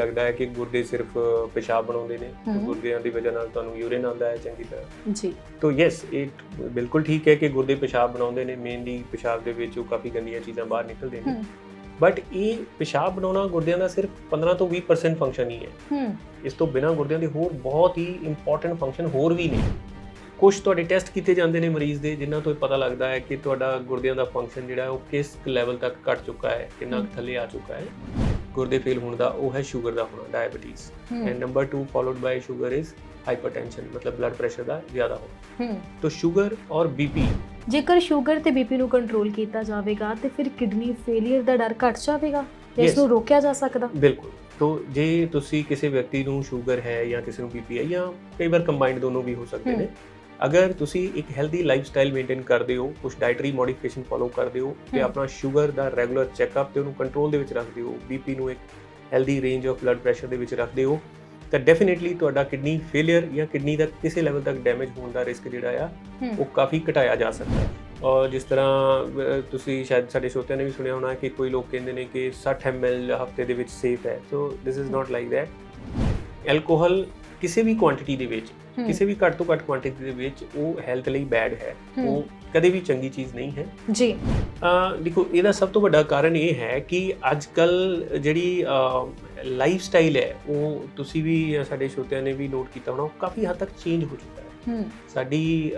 ਲੱਗਦਾ ਹੈ ਕਿ ਗੁਰਦੇ ਸਿਰਫ ਪਿਸ਼ਾਬ ਬਣਾਉਂਦੇ ਨੇ। ਗੁਰਦਿਆਂ ਦੀ ਵਜ੍ਹਾ ਨਾਲ ਤੁਹਾਨੂੰ ਯੂਰਿਨ ਆਉਂਦਾ ਹੈ ਚੰਗੀ ਤਰ੍ਹਾਂ। ਜੀ। ਤੋ ਯੈਸ ਇਹ ਬਿਲਕੁਲ ਠੀਕ ਹੈ ਕਿ ਗੁਰਦੇ ਪਿਸ਼ਾਬ ਬਣਾਉਂਦੇ ਨੇ ਮੇਨਲੀ ਪਿਸ਼ਾਬ ਦੇ ਵਿੱਚ ਉਹ ਕਾਫੀ ਗੰਦੀਆਂ ਚੀਜ਼ਾਂ ਬਾਹਰ ਨਿਕਲਦੇ ਨੇ। ਬਟ ਇਹ ਪਿਸ਼ਾਬ ਬਣਾਉਣਾ ਗੁਰਦਿਆਂ ਦਾ ਸਿਰਫ 15 ਤੋਂ 20% ਫੰਕਸ਼ਨ ਹੀ ਹੈ। ਇਸ ਤੋਂ ਬਿਨਾ ਗੁਰਦਿਆਂ ਦੇ ਹੋਰ ਬਹੁਤ ਹੀ ਇੰਪੋਰਟੈਂਟ ਫੰਕਸ਼ਨ ਹੋਰ ਵੀ ਨੇ। ਕੁਝ ਤੁਹਾਡੇ ਟੈਸਟ ਕੀਤੇ ਜਾਂਦੇ ਨੇ ਮਰੀਜ਼ ਦੇ ਜਿਨ੍ਹਾਂ ਤੋਂ ਇਹ ਪਤਾ ਲੱਗਦਾ ਹੈ ਕਿ ਤੁਹਾਡਾ ਗੁਰਦਿਆਂ ਦਾ ਫੰਕਸ਼ਨ ਜਿਹੜਾ ਹੈ ਉਹ ਕਿਸ ਲੈਵਲ ਤੱਕ ਘਟ ਚੁੱਕਾ ਹੈ ਕਿੰਨਾ। ਥੱਲੇ ਆ ਚੁੱਕਾ ਹੈ। ਗੁਰਦੇ ਫੇਲ ਹੋਣ ਦਾ ਉਹ ਹੈ ਸ਼ੂਗਰ ਦਾ ਹੋਣਾ diabetes and number 2 followed by sugar is hypertension ਮਤਲਬ ਬਲੱਡ ਪ੍ਰੈਸ਼ਰ ਦਾ ਜ਼ਿਆਦਾ ਹੋਣਾ। ਤੋ ਸ਼ੂਗਰ ਔਰ ਬੀਪੀ ਜੇਕਰ ਸ਼ੂਗਰ ਤੇ ਬੀਪੀ ਨੂੰ ਕੰਟਰੋਲ ਕੀਤਾ ਜਾਵੇਗਾ ਤੇ ਫਿਰ ਕਿਡਨੀ ਫੇਲਿਅਰ ਦਾ ਡਰ ਘਟ ਜਾਵੇਗਾ? ਇਸ. ਨੂੰ ਰੋਕਿਆ ਜਾ ਸਕਦਾ? ਬਿਲਕੁਲ। ਤੋ ਜੇ ਤੁਸੀਂ ਕਿਸੇ ਵਿਅਕਤੀ ਨੂੰ ਸ਼ੂਗਰ ਹੈ ਜਾਂ ਕਿਸੇ ਨੂੰ ਬੀਪੀ ਹੈ ਜਾਂ ਕਈ ਵਾਰ ਕੰਬਾਈਨਡ ਦੋਨੋਂ ਵੀ ਹੋ ਸਕਦੇ ਨੇ ਅਗਰ ਤੁਸੀਂ ਇੱਕ ਹੈਲਦੀ ਲਾਈਫ ਸਟਾਈਲ ਮੇਨਟੇਨ ਕਰਦੇ ਹੋ ਕੁਝ ਡਾਈਟਰੀ ਮੋਡੀਫਿਕੇਸ਼ਨ ਫੋਲੋ ਕਰਦੇ ਹੋ ਤੇ। ਆਪਣਾ ਸ਼ੂਗਰ ਦਾ ਰੈਗੂਲਰ ਚੈੱਕਅਪ ਤੇ ਉਹਨੂੰ ਕੰਟਰੋਲ ਦੇ ਵਿੱਚ ਰੱਖਦੇ ਹੋ ਬੀਪੀ ਨੂੰ ਇੱਕ healthy range of blood pressure ਦੇ ਵਿੱਚ ਰੱਖਦੇ ਹੋ ਤਾਂ ਡੈਫੀਨਿਟਲੀ ਤੁਹਾਡਾ ਕਿਡਨੀ ਫੇਲਿਅਰ ਜਾਂ ਕਿਡਨੀ ਦਾ ਕਿਸੇ ਲੈਵਲ ਤੱਕ ਡੈਮੇਜ ਹੋਣ ਦਾ ਰਿਸਕ ਜਿਹੜਾ ਆ ਉਹ ਕਾਫੀ ਘਟਾਇਆ ਜਾ ਸਕਦਾ ਹੈ। ਔਰ ਜਿਸ ਤਰ੍ਹਾਂ ਤੁਸੀਂ ਸ਼ਾਇਦ ਸਾਡੇ ਸਰੋਤਿਆਂ ਨੇ ਵੀ ਸੁਣਿਆ ਹੋਣਾ ਕਿ ਕੋਈ ਲੋਕ ਕਹਿੰਦੇ ਨੇ ਕਿ 60 ml ਹਫ਼ਤੇ ਦੇ ਵਿੱਚ ਸੇਫ ਹੈ so this is not like that alcohol ਕਿਸੇ ਵੀ ਕੁਆਂਟੀਟੀ ਦੇ ਵਿੱਚ ਕਿਸੇ ਵੀ ਘੱਟ ਤੋਂ ਘੱਟ ਕੁਆਂਟੀਟੀ ਦੇ ਵਿੱਚ ਉਹ ਹੈਲਥ ਲਈ ਬੈਡ ਹੈ। ਉਹ ਕਦੇ ਵੀ ਚੰਗੀ ਚੀਜ਼ ਨਹੀਂ ਹੈ। ਜੀ। ਅਹ ਦੇਖੋ ਇਹਦਾ ਸਭ ਤੋਂ ਵੱਡਾ ਕਾਰਨ ਇਹ ਹੈ ਕਿ ਅੱਜ ਕੱਲ ਜਿਹੜੀ ਲਾਈਫ ਸਟਾਈਲ ਹੈ ਉਹ ਤੁਸੀਂ ਵੀ ਸਾਡੇ ਸਰੋਤਿਆਂ ਨੇ ਵੀ ਨੋਟ ਕੀਤਾ ਹੋਣਾ ਕਾਫੀ ਹੱਦ ਤੱਕ ਚੇਂਜ ਹੋ ਚੁੱਕਾ ਹੈ। ਸਾਡੀ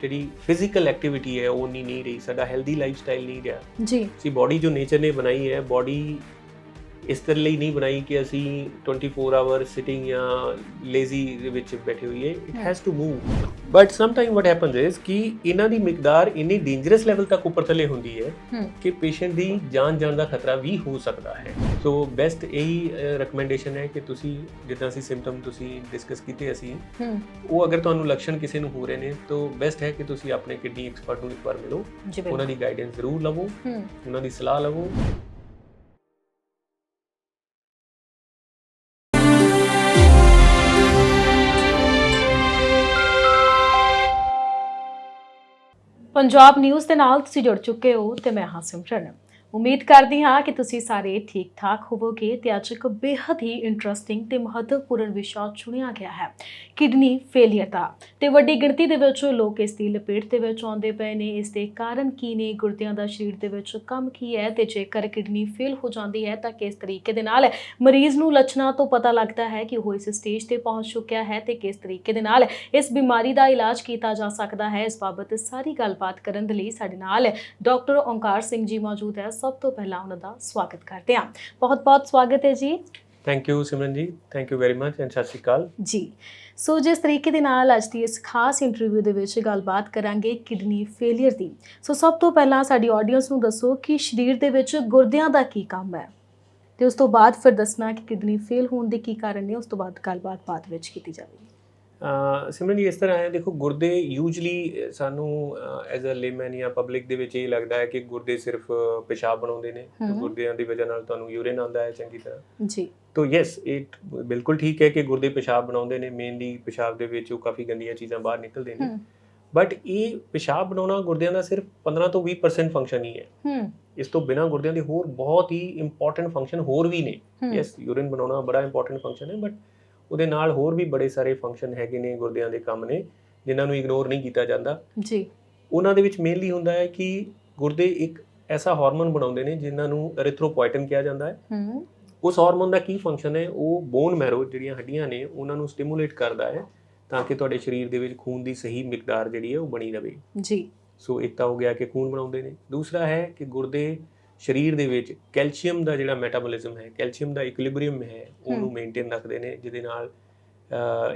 ਜਿਹੜੀ ਫਿਜ਼ੀਕਲ ਐਕਟੀਵਿਟੀ ਹੈ ਉਹ ਨਹੀਂ ਨਹੀਂ ਰਹੀ ਸਾਡਾ ਹੈਲਦੀ ਲਾਈਫ ਸਟਾਈਲ ਨਹੀਂ ਰਿਹਾ। ਜੀ। ਸੀ ਬਾਡੀ ਜੋ ਨੇਚਰ ਨੇ ਬਣਾਈ ਹੈ ਬਾਡੀ ਇਸ ਤਰ੍ਹਾਂ ਲਈ ਨਹੀਂ ਬਣਾਈ ਕਿ ਅਸੀਂ 24 ਆਵਰ ਸਿਟਿੰਗ ਜਾਂ ਲੇਜ਼ੀ ਦੇ ਵਿੱਚ ਬੈਠੇ ਹੋਈਏ। It. Has to move but some time what happens is ਕਿ ਇਹਨਾਂ ਦੀ ਮਿਕਦਾਰ ਇੰਨੀ ਡੇਂਜਰਸ ਲੈਵਲ ਤੱਕ ਉੱਪਰ ਥੱਲੇ ਹੁੰਦੀ ਹੈ ਕਿ ਪੇਸ਼ੈਂਟ ਦੀ ਜਾਨ ਜਾਣ ਦਾ ਖਤਰਾ ਵੀ ਹੋ ਸਕਦਾ ਹੈ। ਸੋ ਬੈਸਟ ਇਹੀ ਰეკਮੈਂਡੇਸ਼ਨ ਹੈ ਕਿ ਤੁਸੀਂ ਜਿੱਦਾਂ ਅਸੀਂ ਸਿੰਪਟਮ ਤੁਸੀਂ ਡਿਸਕਸ ਕੀਤੇ ਅਸੀਂ ਉਹ ਅਗਰ ਤੁਹਾਨੂੰ ਲੱਛਣ ਕਿਸੇ ਨੂੰ ਹੋ ਰਹੇ ਨੇ ਤਾਂ ਬੈਸਟ ਹੈ ਕਿ ਤੁਸੀਂ ਆਪਣੇ ਕਿਡਨੀ ਐਕਸਪਰਟ ਨੂੰ ਇੱਕ ਵਾਰ ਮਿਲੋ। ਉਹਨਾਂ ਦੀ ਗਾਈਡੈਂਸ ਜ਼ਰੂਰ ਲਵੋ। ਉਹਨਾਂ ਦੀ ਸਲਾਹ ਲਵੋ। ਪੰਜਾਬ ਨਿਊਜ਼ ਦੇ ਨਾਲ ਤੁਸੀਂ ਜੁੜ ਚੁੱਕੇ ਹੋ ਤੇ ਮੈਂ ਹਾਂ ਸਿਮਰਨ। ਉਮੀਦ ਕਰਦੀ ਹਾਂ ਕਿ ਤੁਸੀਂ ਸਾਰੇ ਠੀਕ ਠਾਕ ਹੋਵੋਗੇ ਤੇ ਅੱਜ ਇੱਕ ਬੇहद ਹੀ ਇੰਟਰਸਟਿੰਗ ਤੇ ਮਹੱਤਵਪੂਰਨ ਵਿਸ਼ਾ ਚੁਣਿਆ ਗਿਆ ਹੈ, ਕਿਡਨੀ ਫੇਲਿਅਰ ਦਾ। ਤੇ ਵੱਡੀ ਗਿਣਤੀ ਦੇ ਵਿੱਚ ਲੋਕ ਇਸ ਦੀ ਲਪੇਟ ਦੇ ਵਿੱਚ ਆਉਂਦੇ ਪਏ ਨੇ। ਇਸ ਦੇ ਕਾਰਨ ਕੀ ਨੇ? ਗੁਰਦਿਆਂ ਦਾ ਸਰੀਰ ਦੇ ਵਿੱਚ ਕੰਮ ਕੀ ਹੈ? ਤੇ ਜੇਕਰ ਕਿਡਨੀ ਫੇਲ ਹੋ ਜਾਂਦੀ ਹੈ, ਤਾਂ ਕਿਸ ਤਰੀਕੇ ਦੇ ਨਾਲ ਮਰੀਜ਼ ਨੂੰ ਲੱਛਣਾਂ ਤੋਂ ਪਤਾ ਲੱਗਦਾ ਹੈ ਕਿ ਉਹ ਇਸ ਸਟੇਜ ਤੇ ਪਹੁੰਚ ਚੁੱਕਿਆ ਹੈ ਤੇ ਕਿਸ ਤਰੀਕੇ ਦੇ ਨਾਲ ਇਸ ਬਿਮਾਰੀ ਦਾ ਇਲਾਜ ਕੀਤਾ ਜਾ ਸਕਦਾ ਹੈ? ਇਸ ਬਾਬਤ ਸਾਰੀ ਗੱਲਬਾਤ ਕਰਨ ਦੇ ਲਈ ਸਾਡੇ ਨਾਲ ਡਾਕਟਰ ਓਂਕਾਰ ਸਿੰਘ ਜੀ ਮੌਜੂਦ ਹੈ। ਸਭ ਤੋਂ ਪਹਿਲਾਂ ਉਹਨਾਂ ਦਾ ਸਵਾਗਤ ਕਰਦੇ ਹਾਂ। ਬਹੁਤ ਬਹੁਤ ਸਵਾਗਤ ਹੈ ਜੀ। Thank you Simran ji. Thank you very much and ਸਤਿ ਸ਼੍ਰੀ ਅਕਾਲ। ਜੀ। ਸੋ ਜਿਸ ਤਰੀਕੇ ਦੇ ਨਾਲ ਅੱਜ ਦੀ ਇਸ ਖਾਸ ਇੰਟਰਵਿਊ ਦੇ ਵਿੱਚ ਗੱਲਬਾਤ ਕਰਾਂਗੇ ਕਿਡਨੀ ਫੇਲਿਅਰ ਦੀ। ਸੋ ਸਭ ਤੋਂ ਪਹਿਲਾਂ ਸਾਡੀ ਆਡੀਅנס ਨੂੰ ਦੱਸੋ ਕਿ ਸਰੀਰ ਦੇ ਵਿੱਚ ਗੁਰਦਿਆਂ ਦਾ ਕੀ ਕੰਮ ਹੈ? ਤੇ ਉਸ ਤੋਂ ਬਾਅਦ ਫਿਰ ਦੱਸਣਾ ਕਿ ਕਿਡਨੀ ਫੇਲ ਹੋਣ ਦੇ ਕੀ ਕਾਰਨ ਨੇ ਉਸ ਤੋਂ ਬਾਅਦ ਗੱਲਬਾਤ ਬਾਅਦ ਵਿੱਚ ਕੀਤੀ ਜਾਵੇਗੀ। ਸਿਮਰਨ ਜੀ ਇਸ ਤਰ੍ਹਾਂ ਹੈ ਦੇਖੋ ਗੁਰਦੇ ਯੂਜੂਲੀ ਸਾਨੂੰ ਐਜ਼ ਅ ਲੇਮੈਨ ਜਾਂ ਪਬਲਿਕ ਦੇ ਵਿੱਚ ਇਹ ਲੱਗਦਾ ਹੈ ਕਿ ਗੁਰਦੇ ਸਿਰਫ ਪਿਸ਼ਾਬ ਬਣਾਉਂਦੇ ਨੇ। ਗੁਰਦਿਆਂ ਦੀ ਵਜ੍ਹਾ ਨਾਲ ਤੁਹਾਨੂੰ ਯੂਰਿਨ ਆਉਂਦਾ ਹੈ ਚੰਗੀ ਤਰ੍ਹਾਂ। ਜੀ। ਤੋ ਯੈਸ ਇਹ ਬਿਲਕੁਲ ਠੀਕ ਹੈ ਕਿ ਗੁਰਦੇ ਪਿਸ਼ਾਬ ਬਣਾਉਂਦੇ ਨੇ ਮੇਨਲੀ ਪਿਸ਼ਾਬ ਦੇ ਵਿੱਚ ਉਹ ਕਾਫੀ ਗੰਦੀਆਂ ਚੀਜ਼ਾਂ ਬਾਹਰ ਨਿਕਲਦੇ ਨੇ। ਬਟ ਇਹ ਪਿਸ਼ਾਬ ਬਣਾਉਣਾ ਗੁਰਦਿਆਂ ਦਾ ਸਿਰਫ 15 ਤੋਂ 20% ਫੰਕਸ਼ਨ ਹੀ ਹੈ। ਇਸ ਤੋਂ ਬਿਨਾ ਗੁਰਦਿਆਂ ਦੇ ਹੋਰ ਬਹੁਤ ਹੀ ਇੰਪੋਰਟੈਂਟ ਫੰਕਸ਼ਨ ਹੋਰ ਵੀ ਨੇ। ਯੈਸ ਯੂਰਿਨ ਬਣਾਉਣਾ ਬੜਾ ਇੰਪੋਰਟੈਂਟ ਫੰਕਸ਼ਨ ਹੈ ਬਟ ਉਹਦੇ ਨਾਲ ਹੋਰ ਵੀ ਬੜੇ ਸਾਰੇ ਫੰਕਸ਼ਨ ਹੈਗੇ ਨੇ ਗੁਰਦਿਆਂ ਦੇ ਕੰਮ ਨੇ ਜਿਨ੍ਹਾਂ ਨੂੰ ਇਗਨੋਰ ਨਹੀਂ ਕੀਤਾ ਜਾਂਦਾ। ਜੀ। ਉਹਨਾਂ ਦੇ ਵਿੱਚ ਮੇਨਲੀ ਹੁੰਦਾ ਹੈ ਕਿ ਗੁਰਦੇ ਇੱਕ ਐਸਾ ਹਾਰਮੋਨ ਬਣਾਉਂਦੇ ਨੇ ਜਿਨ੍ਹਾਂ ਨੂੰ ਐਰੀਥਰੋਪੋਇਟਨ ਕਿਹਾ ਜਾਂਦਾ ਹੈ। ਹਮ ਉਸ ਹਾਰਮੋਨ ਦਾ ਕੀ ਫੰਕਸ਼ਨ ਹੈ? ਉਹ ਬੋਨ ਮੈਰੋ ਜਿਹੜੀਆਂ ਹੱਡੀਆਂ ਨੇ ਉਹਨਾਂ ਨੂੰ ਸਟਿਮੂਲੇਟ ਕਰਦਾ ਹੈ ਤਾਂ ਕਿ ਤੁਹਾਡੇ ਸਰੀਰ ਦੇ ਵਿੱਚ ਖੂਨ ਦੀ ਸਹੀ ਮਿਕਦਾਰ ਜਿਹੜੀ ਹੈ ਉਹ ਬਣੀ ਰਵੇ। ਜੀ। ਸੋ ਇੱਕ ਤਾਂ ਹੋ ਗਿਆ ਕਿ ਖੂਨ ਬਣਾਉਂਦੇ ਨੇ। ਦੂਸਰਾ ਹੈ ਕਿ ਗੁਰਦੇ ਸਰੀਰ ਦੇ ਵਿੱਚ ਕੈਲਸ਼ੀਅਮ ਦਾ ਜਿਹੜਾ ਮੈਟਾਬੋਲਿਜ਼ਮ ਹੈ ਕੈਲਸ਼ੀਅਮ ਦਾ ਇਕੁਇਲਿਬ੍ਰੀਅਮ ਹੈ ਉਹਨੂੰ। ਮੇਨਟੇਨ ਰੱਖਦੇ ਨੇ ਜਿਹਦੇ ਨਾਲ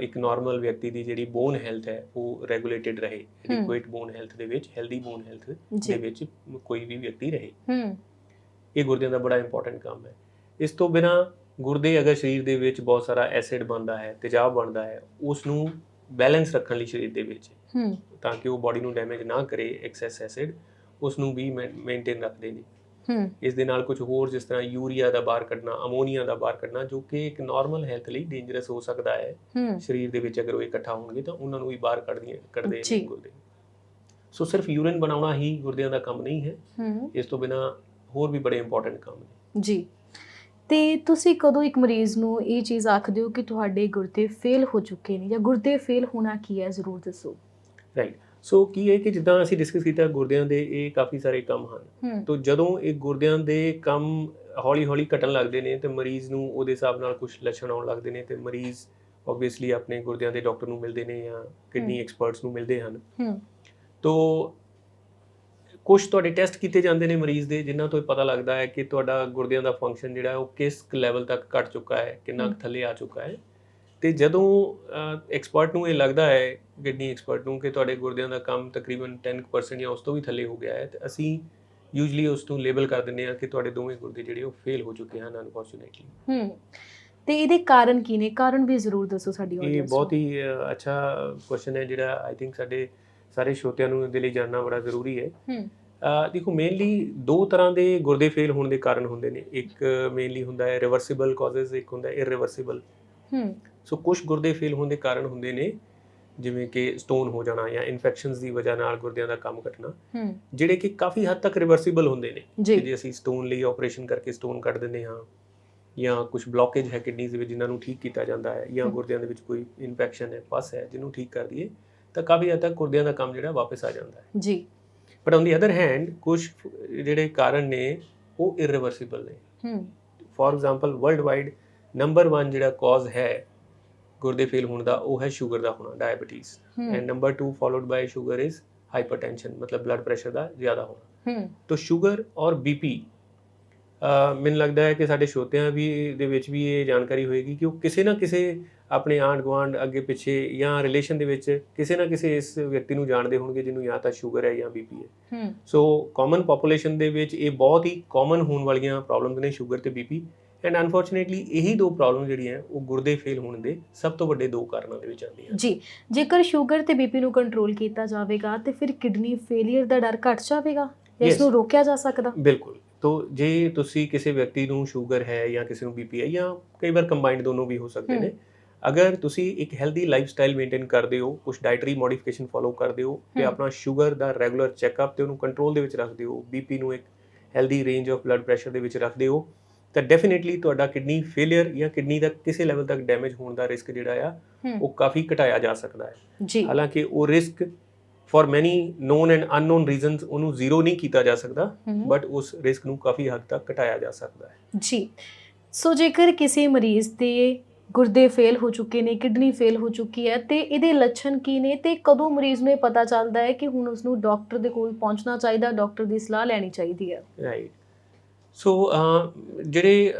ਇੱਕ ਨਾਰਮਲ ਵਿਅਕਤੀ ਦੀ ਜਿਹੜੀ ਬੋਨ ਹੈਲਥ ਹੈ ਉਹ ਰੈਗੂਲੇਟਡ ਰਹੇ। ਐਡਿਕੁਏਟ ਬੋਨ ਹੈਲਥ ਦੇ ਵਿੱਚ ਹੈਲਦੀ ਬੋਨ ਹੈਲਥ ਦੇ ਵਿੱਚ ਕੋਈ ਵੀ ਵਿਅਕਤੀ ਰਹੇ। ਇਹ ਗੁਰਦਿਆਂ ਦਾ ਬੜਾ ਇੰਪੋਰਟੈਂਟ ਕੰਮ ਹੈ। ਇਸ ਤੋਂ ਬਿਨਾ ਗੁਰਦੇ ਅਗਰ ਸਰੀਰ ਦੇ ਵਿੱਚ ਬਹੁਤ ਸਾਰਾ ਐਸਿਡ ਬਣਦਾ ਹੈ ਤੇਜ਼ਾਬ ਬਣਦਾ ਹੈ ਉਸ ਨੂੰ ਬੈਲੈਂਸ ਰੱਖਣ ਲਈ ਸਰੀਰ ਦੇ ਵਿੱਚ ਤਾਂ ਕਿ ਉਹ ਬਾਡੀ ਨੂੰ ਡੈਮੇਜ ਨਾ ਕਰੇ ਐਕਸੈਸ ਐਸਿਡ ਉਸ ਨੂੰ ਵੀ ਮੇਨਟੇਨ ਰੱਖਦੇ ਨੇ। ਇਸ ਦੇ ਨਾਲ ਕੁਝ ਹੋਰ ਜਿਸ ਤਰ੍ਹਾਂ ਯੂਰੀਆ ਦਾ ਬਾਹਰ ਕੱਢਣਾ ਅਮੋਨੀਆ ਦਾ ਬਾਹਰ ਕੱਢਣਾ ਜੋ ਕਿ ਇੱਕ ਨਾਰਮਲ ਹੈਲਥ ਲਈ ਡੇਂਜਰਸ ਹੋ ਸਕਦਾ ਹੈ। ਸਰੀਰ ਦੇ ਵਿੱਚ ਅਗਰ ਉਹ ਇਕੱਠਾ ਹੋਣਗੇ ਤਾਂ ਉਹਨਾਂ ਨੂੰ ਵੀ ਬਾਹਰ ਕੱਢਦੀਆਂ ਕੱਢਦੇ। ਨੇ ਗੁਰਦੇ। ਸੋ ਸਿਰਫ ਯੂਰਿਨ ਬਣਾਉਣਾ ਹੀ ਗੁਰਦਿਆਂ ਦਾ ਕੰਮ ਨਹੀਂ ਹੈ। ਇਸ ਤੋਂ ਬਿਨਾ ਹੋਰ ਵੀ ਬੜੇ ਇੰਪੋਰਟੈਂਟ ਕੰਮ ਨੇ। ਜੀ। ਤੇ ਤੁਸੀਂ ਕਦੋਂ ਇੱਕ ਮਰੀਜ਼ ਨੂੰ ਇਹ ਚੀਜ਼ ਆਖਦੇ ਹੋ ਕਿ ਤੁਹਾਡੇ ਗੁਰਦੇ ਫੇਲ ਹੋ ਚੁੱਕੇ ਨੇ ਜਾਂ ਗੁਰਦੇ ਫੇਲ ਹੋਣਾ ਕੀ ਹੈ ਜ਼ਰੂਰ ਦੱਸੋ। ਰਾਈਟ ਸੋ ਕੀ ਹੈ ਕਿ ਜਿੱਦਾਂ ਅਸੀਂ ਡਿਸਕਸ ਕੀਤਾ ਗੁਰਦਿਆਂ ਦੇ ਇਹ ਕਾਫੀ ਸਾਰੇ ਕੰਮ ਹਨ। ਤੋਂ ਜਦੋਂ ਇਹ ਗੁਰਦਿਆਂ ਦੇ ਕੰਮ ਹੌਲੀ-ਹੌਲੀ ਘਟਣ ਲੱਗਦੇ ਨੇ ਤੇ ਮਰੀਜ਼ ਨੂੰ ਉਹਦੇ ਹਿਸਾਬ ਨਾਲ ਕੁਝ ਲੱਛਣ ਆਉਣ ਲੱਗਦੇ ਨੇ ਤੇ ਮਰੀਜ਼ ਆਬਵੀਅਸਲੀ ਆਪਣੇ ਗੁਰਦਿਆਂ ਦੇ ਡਾਕਟਰ ਨੂੰ ਮਿਲਦੇ ਨੇ ਜਾਂ ਕਿਡਨੀ। ਐਕਸਪਰਟਸ ਨੂੰ ਮਿਲਦੇ ਹਨ। ਤੋਂ ਕੁਝ ਤੁਹਾਡੇ ਟੈਸਟ ਕੀਤੇ ਜਾਂਦੇ ਨੇ ਮਰੀਜ਼ ਦੇ ਜਿਨ੍ਹਾਂ ਤੋਂ ਇਹ ਪਤਾ ਲੱਗਦਾ ਹੈ ਕਿ ਤੁਹਾਡਾ ਗੁਰਦਿਆਂ ਦਾ ਫੰਕਸ਼ਨ ਜਿਹੜਾ ਹੈ ਉਹ ਕਿਸ ਲੈਵਲ ਤੱਕ ਘਟ ਚੁੱਕਾ ਹੈ ਕਿੰਨਾ। ਥੱਲੇ ਆ ਚੁੱਕਾ ਹੈ। ਤੇ ਜਦੋਂ ਐਕਸਪਰਟ ਨੂੰ ਇਹ ਲੱਗਦਾ ਹੈ ਕਿਡਨੀ ਐਕਸਪਰਟ ਨੂੰ ਕਿ ਤੁਹਾਡੇ ਗੁਰਦਿਆਂ ਦਾ ਕੰਮ ਤਕਰੀਬਨ 10% ਜਾਂ ਉਸ ਤੋਂ ਵੀ ਥੱਲੇ ਹੋ ਗਿਆ ਹੈ ਤੇ ਅਸੀਂ ਯੂਜੂਲੀ ਉਸ ਨੂੰ ਲੇਬਲ ਕਰ ਦਿੰਦੇ ਹਾਂ ਕਿ ਤੁਹਾਡੇ ਦੋਵੇਂ ਗੁਰਦੇ ਜਿਹੜੇ ਉਹ ਫੇਲ ਹੋ ਚੁੱਕੇ ਹਨ ਅਨਫੋਰਚੂਨੇਟਲੀ ਹੂੰ ਤੇ ਇਹਦੇ ਕਾਰਨ ਕੀ ਨੇ? ਕਾਰਨ ਵੀ ਜ਼ਰੂਰ ਦੱਸੋ ਸਾਡੀ ਇਹ audience ਬਹੁਤ। ਹੀ ਅੱਛਾ ਕੁਐਸਚਨ ਹੈ ਜਿਹੜਾ ਆਈ ਥਿੰਕ ਸਾਡੇ ਸਾਰੇ ਸ਼ਰੋਤਿਆਂ ਨੂੰ ਇਹਦੇ ਲਈ ਜਾਣਨਾ ਬੜਾ ਜ਼ਰੂਰੀ ਹੈ। ਹੂੰ। ਦੇਖੋ ਮੇਨਲੀ ਦੋ ਤਰ੍ਹਾਂ ਦੇ ਗੁਰਦੇ ਫੇਲ ਹੋਣ ਦੇ ਕਾਰਨ ਹੁੰਦੇ ਨੇ। ਇੱਕ ਮੇਨਲੀ ਹੁੰਦਾ ਹੈ ਰਿਵਰਸੀਬਲ ਕਾਜ਼ਸ ਇੱਕ ਹੁੰਦਾ ਹੈ ਇਰਰਿਵਰਸੀਬਲ ਹੂੰ ਸੋ ਕੁਝ ਗੁਰਦੇ ਫੇਲ ਹੋਣ ਦੇ ਕਾਰਨ ਹੁੰਦੇ ਨੇ ਜਿਵੇਂ ਕਿ ਸਟੋਨ ਹੋ ਜਾਣਾ ਜਾਂ ਇਨਫੈਕਸ਼ਨਸ ਦੀ ਵਜ੍ਹਾ ਨਾਲ ਗੁਰਦਿਆਂ ਦਾ ਕੰਮ ਘਟਣਾ ਜਿਹੜੇ ਕਿ ਕਾਫੀ ਹੱਦ ਤੱਕ ਰਿਵਰਸੀਬਲ ਹੁੰਦੇ ਨੇ ਜੀ। ਅਸੀਂ ਸਟੋਨ ਲਈ ਆਪਰੇਸ਼ਨ ਕਰਕੇ ਸਟੋਨ ਕੱਢ ਦਿੰਦੇ ਹਾਂ ਜਾਂ ਕੁਝ ਬਲੌਕੇਜ ਹੈ ਕਿਡਨੀਜ਼ ਦੇ ਵਿੱਚ ਜਿਨ੍ਹਾਂ ਨੂੰ ਠੀਕ ਕੀਤਾ ਜਾਂਦਾ ਹੈ ਜਾਂ ਹਮ। ਗੁਰਦਿਆਂ ਦੇ ਵਿੱਚ ਕੋਈ ਇਨਫੈਕਸ਼ਨ ਹੈ ਪਸ ਹੈ ਜਿਹਨੂੰ ਠੀਕ ਕਰ ਦਈਏ ਤਾਂ ਕਾਫੀ ਹੱਦ ਤੱਕ ਗੁਰਦਿਆਂ ਦਾ ਕੰਮ ਜਿਹੜਾ ਵਾਪਸ ਆ ਜਾਂਦਾ ਹੈ। ਜੀ। But on the other hand ਕੁਝ ਜਿਹੜੇ ਕਾਰਨ ਨੇ ਉਹ ਇਰਰਿਵਰਸੀਬਲ ਨੇ। ਹੂੰ। For example world wide number 1 ਜਿਹੜਾ ਕਾਜ਼ ਹੈ ਗੁਰਦੇ ਫੇਲ ਹੋਣ ਦਾ ਉਹ ਹੈ ਸ਼ੂਗਰ ਦਾ ਹੋਣਾ diabetes and number 2 followed by sugar is hypertension ਮਤਲਬ ਬਲੱਡ ਪ੍ਰੈਸ਼ਰ ਦਾ ਜ਼ਿਆਦਾ ਹੋਣਾ। ਹੂੰ। ਤੋ ਸ਼ੂਗਰ ਔਰ ਬੀਪੀ ਮੈਨੂੰ ਲੱਗਦਾ ਹੈ ਕਿ ਸਾਡੇ ਸ਼ਰੋਤਿਆਂ ਵੀ ਦੇ ਵਿੱਚ ਵੀ ਇਹ ਜਾਣਕਾਰੀ ਹੋਏਗੀ ਕਿ ਉਹ ਕਿਸੇ ਨਾ ਕਿਸੇ ਆਪਣੇ ਆਂਢ ਗੁਆਂਢ ਅੱਗੇ ਪਿੱਛੇ ਜਾਂ ਰਿਲੇਸ਼ਨ ਦੇ ਵਿੱਚ ਕਿਸੇ ਨਾ ਕਿਸੇ ਇਸ ਵਿਅਕਤੀ ਨੂੰ ਜਾਣਦੇ ਹੋਣਗੇ ਜਿਹਨੂੰ ਜਾਂ ਤਾਂ ਸ਼ੂਗਰ ਹੈ ਜਾਂ ਬੀਪੀ ਹੈ। ਹੂੰ। ਸੋ ਕਾਮਨ ਪੋਪੂਲੇਸ਼ਨ ਦੇ ਵਿੱਚ ਇਹ ਬਹੁਤ ਹੀ ਕਾਮਨ ਹੋਣ ਵਾਲੀਆਂ ਪ੍ਰੋਬਲਮਸ ਨੇ ਸ਼ੂਗਰ ਤੇ ਬੀਪੀ ਐਂਡ ਅਨਫੋਰਚੂਨੇਟਲੀ ਇਹੀ ਦੋ ਪ੍ਰੋਬਲਮ ਜਿਹੜੀਆਂ ਉਹ ਗੁਰਦੇ ਫੇਲ ਹੋਣ ਦੇ ਸਭ ਤੋਂ ਵੱਡੇ ਦੋ ਕਾਰਨਾਂ ਦੇ ਵਿੱਚ ਆਉਂਦੀਆਂ ਜੀ ਜੇਕਰ ਸ਼ੂਗਰ ਤੇ ਬੀਪੀ ਨੂੰ ਕੰਟਰੋਲ ਕੀਤਾ ਜਾਵੇਗਾ ਤੇ ਫਿਰ ਕਿਡਨੀ ਫੇਲਿਅਰ ਦਾ ਡਰ ਘਟ ਜਾਵੇਗਾ? ਇਸ. ਨੂੰ ਰੋਕਿਆ ਜਾ ਸਕਦਾ? ਬਿਲਕੁਲ। ਤੋ ਜੇ ਤੁਸੀਂ ਕਿਸੇ ਵਿਅਕਤੀ ਨੂੰ ਸ਼ੂਗਰ ਹੈ ਜਾਂ ਕਿਸੇ ਨੂੰ ਬੀਪੀ ਹੈ ਜਾਂ ਕਈ ਵਾਰ ਕੰਬਾਈਨਡ ਦੋਨੋਂ ਵੀ ਹੋ ਸਕਦੇ ਨੇ ਅਗਰ ਤੁਸੀਂ ਇੱਕ ਹੈਲਦੀ ਲਾਈਫ ਸਟਾਈਲ ਮੇਨਟੇਨ ਕਰਦੇ ਹੋ ਕੁਝ ਡਾਈਟਰੀ ਮੋਡੀਫਿਕੇਸ਼ਨ ਫੋਲੋ ਕਰਦੇ ਹੋ ਤੇ। ਆਪਣਾ ਸ਼ੂਗਰ ਦਾ ਰੈਗੂਲਰ ਚੈੱਕਅਪ ਤੇ ਉਹਨੂੰ ਕੰਟਰੋਲ ਦੇ ਵਿੱਚ ਰੱਖਦੇ ਹੋ ਬੀਪੀ ਨੂੰ ਇੱਕ healthy range of blood pressure ਦੇ ਵਿੱਚ ਰੱਖਦੇ ਹੋ ਤਾਂ ਡੈਫੀਨਿਟਲੀ ਤੁਹਾਡਾ ਕਿਡਨੀ ਫੇਲਿਅਰ ਜਾਂ ਕਿਡਨੀ ਦਾ ਕਿਸੇ ਲੈਵਲ ਤੱਕ ਡੈਮੇਜ ਹੋਣ ਦਾ ਰਿਸਕ ਜਿਹੜਾ ਆ ਉਹ ਕਾਫੀ ਘਟਾਇਆ ਜਾ ਸਕਦਾ ਹੈ। ਜੀ। ਹਾਲਾਂਕਿ ਉਹ risk for many known and unknown reasons ਉਹਨੂੰ ਜ਼ੀਰੋ ਨਹੀਂ ਕੀਤਾ ਜਾ ਸਕਦਾ ਬਟ ਉਸ ਰਿਸਕ ਨੂੰ ਕਾਫੀ ਹੱਦ ਤੱਕ ਘਟਾਇਆ ਜਾ ਸਕਦਾ ਹੈ। ਜੀ। ਸੋ ਜੇਕਰ ਕਿਸੇ ਮਰੀਜ਼ ਦੇ ਗੁਰਦੇ ਫੇਲ ਹੋ ਚੁੱਕੇ ਨੇ ਕਿਡਨੀ ਫੇਲ ਹੋ ਚੁੱਕੀ ਹੈ ਤੇ ਇਹਦੇ ਲੱਛਣ ਕੀ ਨੇ ਤੇ ਕਦੋਂ ਮਰੀਜ਼ ਨੂੰ ਇਹ ਪਤਾ ਚੱਲਦਾ ਹੈ ਕਿ ਹੁਣ ਉਸ ਨੂੰ ਡਾਕਟਰ ਦੇ ਕੋਲ ਪਹੁੰਚਣਾ ਚਾਹੀਦਾ ਡਾਕਟਰ ਦੀ ਸਲਾਹ ਲੈਣੀ ਚਾਹੀਦੀ ਹੈ? ਰਾਈਟ ਸੋ ਜਿਹੜੇ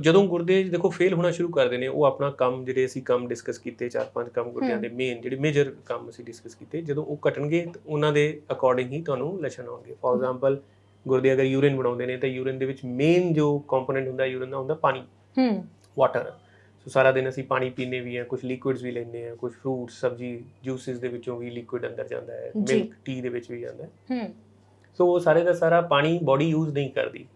ਜਦੋਂ ਗੁਰਦੇ ਦੇਖੋ ਫੇਲ ਹੋਣਾ ਸ਼ੁਰੂ ਕਰਦੇ ਨੇ ਉਹ ਆਪਣਾ ਕੰਮ ਜਿਹੜੇ ਅਸੀਂ ਕੰਮ ਡਿਸਕਸ ਕੀਤੇ ਚਾਰ ਪੰਜ ਕੰਮ ਗੁਰਦਿਆਂ। ਦੇ ਮੇਨ ਜਿਹੜੇ ਮੇਜਰ ਕੰਮ ਅਸੀਂ ਡਿਸਕਸ ਕੀਤੇ ਜਦੋਂ ਉਹ ਘਟਣਗੇ ਉਹਨਾਂ ਦੇ ਅਕੋਰਡਿੰਗ ਹੀ ਤੁਹਾਨੂੰ ਲੱਛਣ ਆਉਣਗੇ। ਫੋਰ ਐਗਜ਼ਾਮਪਲ ਗੁਰਦੇ ਅਗਰ ਯੂਰਿਨ ਬਣਾਉਂਦੇ ਨੇ ਤਾਂ ਯੂਰਿਨ ਦੇ ਵਿੱਚ ਮੇਨ ਜੋ ਕੰਪੋਨੈਂਟ ਹੁੰਦਾ ਯੂਰਿਨ ਦਾ ਹੁੰਦਾ ਪਾਣੀ ਹੂੰ। ਵਾਟਰ ਸੋ ਸਾਰਾ ਦਿਨ ਅਸੀਂ ਪਾਣੀ ਪੀਨੇ ਵੀ ਆ ਕੁਝ ਲਿਕੁਇਡਸ ਵੀ ਲੈਂਦੇ ਆ ਕੁਝ ਫਰੂਟ ਸਬਜੀ ਜੂਸਿਸ ਦੇ ਵਿੱਚੋਂ ਵੀ ਲਿਕੁਇਡ ਅੰਦਰ ਜਾਂਦਾ ਹੈ। ਮਿਲਕ ਟੀ ਦੇ ਵਿੱਚ ਵੀ ਜਾਂਦਾ ਹੈ। ਹੂੰ। ਸੋ ਉਹ ਸਾਰੇ ਦਾ ਸਾਰਾ ਪਾਣੀ ਬਾਡੀ ਯੂਜ਼ ਨਹੀਂ ਕਰਦੀ।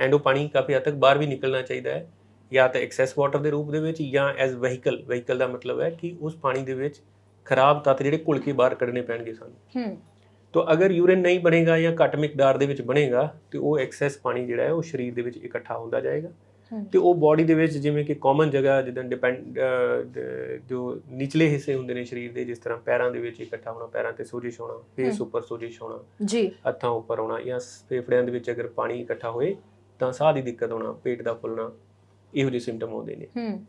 ਐਂਡ ਉਹ ਪਾਣੀ ਕਾਫੀ ਹੱਦ ਤੱਕ ਬਾਹਰ ਵੀ ਨਿਕਲਣਾ ਚਾਹੀਦਾ ਹੈ। ਜਾਂ ਤਾਂ ਐਕਸੈਸ ਵਾਟਰ ਦੇ ਰੂਪ ਦੇ ਵਿੱਚ ਜਾਂ ਐਜ਼ ਵਹੀਕਲ ਵਹੀਕਲ ਦਾ ਮਤਲਬ ਹੈ ਕਿ ਉਸ ਪਾਣੀ ਦੇ ਵਿੱਚ ਖਰਾਬ ਤੱਤ ਜਿਹੜੇ ਘੁਲ ਕੇ ਬਾਹਰ ਕੱਢਣੇ ਪੈਣਗੇ ਸਾਨੂੰ। ਹੂੰ। ਤਾਂ ਅਗਰ ਯੂਰਿਨ ਨਹੀਂ ਬਣੇਗਾ ਜਾਂ ਘੱਟ ਮਿਕਦਾਰ ਦੇ ਵਿੱਚ ਬਣੇਗਾ ਤੇ ਉਹ ਐਕਸੈਸ ਪਾਣੀ ਜਿਹੜਾ ਹੈ ਉਹ ਸਰੀਰ ਦੇ ਵਿੱਚ ਇਕੱਠਾ ਹੁੰਦਾ ਜਾਏਗਾ। ਤੇ ਉਹ ਬਾਡੀ ਦੇ ਵਿੱਚ ਜਿਵੇਂ ਕਿ ਕਾਮਨ ਜਗ੍ਹਾ ਜਿੱਦਾਂ ਡਿਪੈਂਡ ਜੋ ਨਿਚਲੇ ਹਿੱਸੇ ਹੁੰਦੇ ਨੇ ਸਰੀਰ ਦੇ ਜਿਸ ਤਰ੍ਹਾਂ ਪੈਰਾਂ ਦੇ ਵਿੱਚ ਇਕੱਠਾ ਹੋਣਾ ਪੈਰਾਂ ਤੇ ਸੋਜਿਸ਼ ਹੋਣਾ ਫੇਸ। ਉੱਪਰ ਸੋਜਿਸ਼ ਹੋਣਾ ਜੀ। ਹੱਥਾਂ ਉੱਪਰ ਆਉਣਾ ਜਾਂ ਫੇਫੜਿਆਂ ਦੇ ਵਿੱਚ ਅਗਰ ਪਾਣੀ ਇਕੱਠਾ ਹੋਏ ਤਾਂ ਸਾਹ ਦੀ ਦਿੱਕਤ ਹੋਣਾ ਪੇਟ ਦਾ ਫੁੱਲਣਾ ਇਹੋ ਜਿਹੇ ਸਿੰਪਟਮ ਆਉਂਦੇ ਨੇ। ਹੂੰ।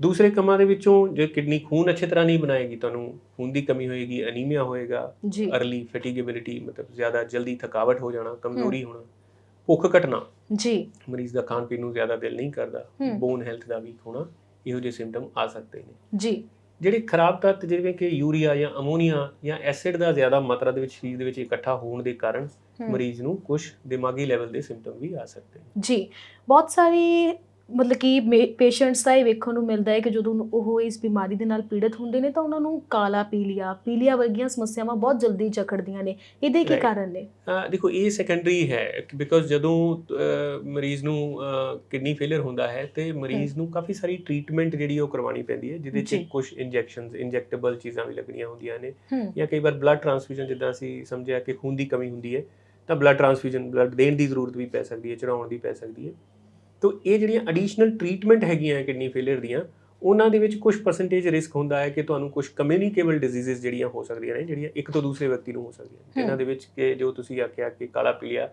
ਦੂਸਰੇ ਕੰਮਾਂ ਦੇ ਵਿੱਚੋਂ ਜੇ ਕਿਡਨੀ ਖੂਨ ਅੱਛੇ ਤਰ੍ਹਾਂ ਨਹੀਂ ਬਣਾਏਗੀ ਤੁਹਾਨੂੰ ਖੂਨ ਦੀ ਕਮੀ ਹੋਏਗੀ ਅਨੀਮੀਆ ਹੋਏਗਾ ਅਰਲੀ ਫੈਟੀਗੇਬਿਲਿਟੀ ਮਤਲਬ ਜ਼ਿਆਦਾ ਜਲਦੀ ਥਕਾਵਟ ਹੋ ਜਾਣਾ ਕਮਜ਼ੋਰੀ ਹੋਣਾ ਭੁੱਖ ਘਟਣਾ। ਜੀ। ਮਰੀਜ਼ ਦਾ ਖਾਣ ਪੀਣ ਨੂੰ ਜ਼ਿਆਦਾ ਦਿਲ ਨਹੀਂ ਕਰਦਾ। ਬੋਨ ਹੈਲਥ ਦਾ ਵੀਕ ਹੋਣਾ ਇਹੋ ਜਿਹੇ ਸਿੰਪਟਮ ਆ ਸਕਦੇ ਨੇ। ਜੀ। ਜਿਹੜੇ ਖਰਾਬ ਤੱਤ ਜਿਵੇਂ ਕਿ ਯੂਰੀਆ ਜਾਂ ਅਮੋਨੀਆ ਜਾਂ ਐਸਿਡ ਦਾ ਜ਼ਿਆਦਾ ਮਾਤਰਾ ਦੇ ਵਿੱਚ ਸਰੀਰ ਦੇ ਵਿੱਚ ਇਕੱਠਾ ਹੋਣ ਦੇ ਕਾਰਨ। ਮਰੀਜ਼ ਨੂੰ ਕੁਝ ਦਿਮਾਗੀ ਲੈਵਲ ਦੇ ਸਿੰਪਟਮ ਵੀ ਆ ਸਕਦੇ ਨੇ। ਜੀ। ਬਹੁਤ ਸਾਰੇ ਮਤਲਬ ਕਿ ਪੇਸ਼ੈਂਟਸ ਦਾ ਇਹ ਵੇਖਣ ਨੂੰ ਮਿਲਦਾ ਹੈ ਕਿ ਜਦੋਂ ਉਹ ਇਸ ਬਿਮਾਰੀ ਦੇ ਨਾਲ ਪੀੜਤ ਹੁੰਦੇ ਨੇ ਤਾਂ ਉਹਨਾਂ ਨੂੰ ਕਾਲਾ ਪੀਲੀਆ ਪੀਲੀਆ ਵਰਗੀਆਂ ਸਮੱਸਿਆਵਾਂ ਬਹੁਤ ਜਲਦੀ ਜਕੜਦੀਆਂ ਨੇ। ਇਹਦੇ ਕੀ. ਕਾਰਨ ਨੇ? ਦੇਖੋ ਇਹ ਸੈਕੰਡਰੀ ਹੈ ਬਿਕੋਜ਼ ਜਦੋਂ ਮਰੀਜ਼ ਨੂੰ ਕਿਡਨੀ ਫੇਲਿਅਰ ਹੁੰਦਾ ਹੈ ਤੇ ਮਰੀਜ਼ ਨੂੰ ਕਾਫੀ ਸਾਰੀ ਟ੍ਰੀਟਮੈਂਟ ਜਿਹੜੀ ਉਹ ਕਰਵਾਉਣੀ ਪੈਂਦੀ ਹੈ ਜਿਹਦੇ 'ਚ। ਕੁਝ ਇੰਜੈਕਸ਼ਨਸ ਇੰਜੈਕਟੇਬਲ ਚੀਜ਼ਾਂ ਵੀ ਲੱਗਣੀਆਂ ਹੁੰਦੀਆਂ ਨੇ ਜਾਂ ਕਈ ਵਾਰ ਬਲੱਡ ਟ੍ਰਾਂਸਫਿਊਜ਼ਨ ਜਿੱਦਾਂ ਅਸੀਂ ਸਮਝਿਆ ਕਿ ਖੂਨ ਦੀ ਕਮੀ ਹੁੰਦੀ ਹੈ ਤਾਂ ਬਲੱਡ ਟ੍ਰਾਂਸਫਿਊਜ਼ਨ ਬਲੱਡ ਦੇਣ ਦੀ ਜ਼ਰੂਰਤ ਵੀ ਪੈ ਸਕਦੀ ਹੈ ਚੜਾਉਣ ਦੀ ਪੈ ਸਕਦੀ ਹੈ। ਤੋ ਇਹ ਜਿਹੜੀਆਂ ਐਡੀਸ਼ਨਲ ਟ੍ਰੀਟਮੈਂਟ ਹੈਗੀਆਂ ਕਿਡਨੀ ਫੇਲਿਅਰ ਦੀਆਂ ਉਹਨਾਂ ਦੇ ਵਿੱਚ ਕੁਝ ਪਰਸੈਂਟੇਜ ਰਿਸਕ ਹੁੰਦਾ ਹੈ ਕਿ ਤੁਹਾਨੂੰ ਕੁਝ ਕਮਿਊਨੀਕੇਬਲ ਡਿਜ਼ੀਜ਼ਸ ਜਿਹੜੀਆਂ ਹੋ ਸਕਦੀਆਂ ਨੇ ਜਿਹੜੀਆਂ ਇੱਕ ਤੋਂ ਦੂਸਰੇ ਵਿਅਕਤੀ ਨੂੰ ਹੋ ਸਕਦੀਆਂ ਨੇ। ਜਿਨ੍ਹਾਂ ਦੇ ਵਿੱਚ ਕਿ ਜੋ ਤੁਸੀਂ ਆਖਿਆ ਕਿ ਕਾਲਾ ਪੀਲੀਆ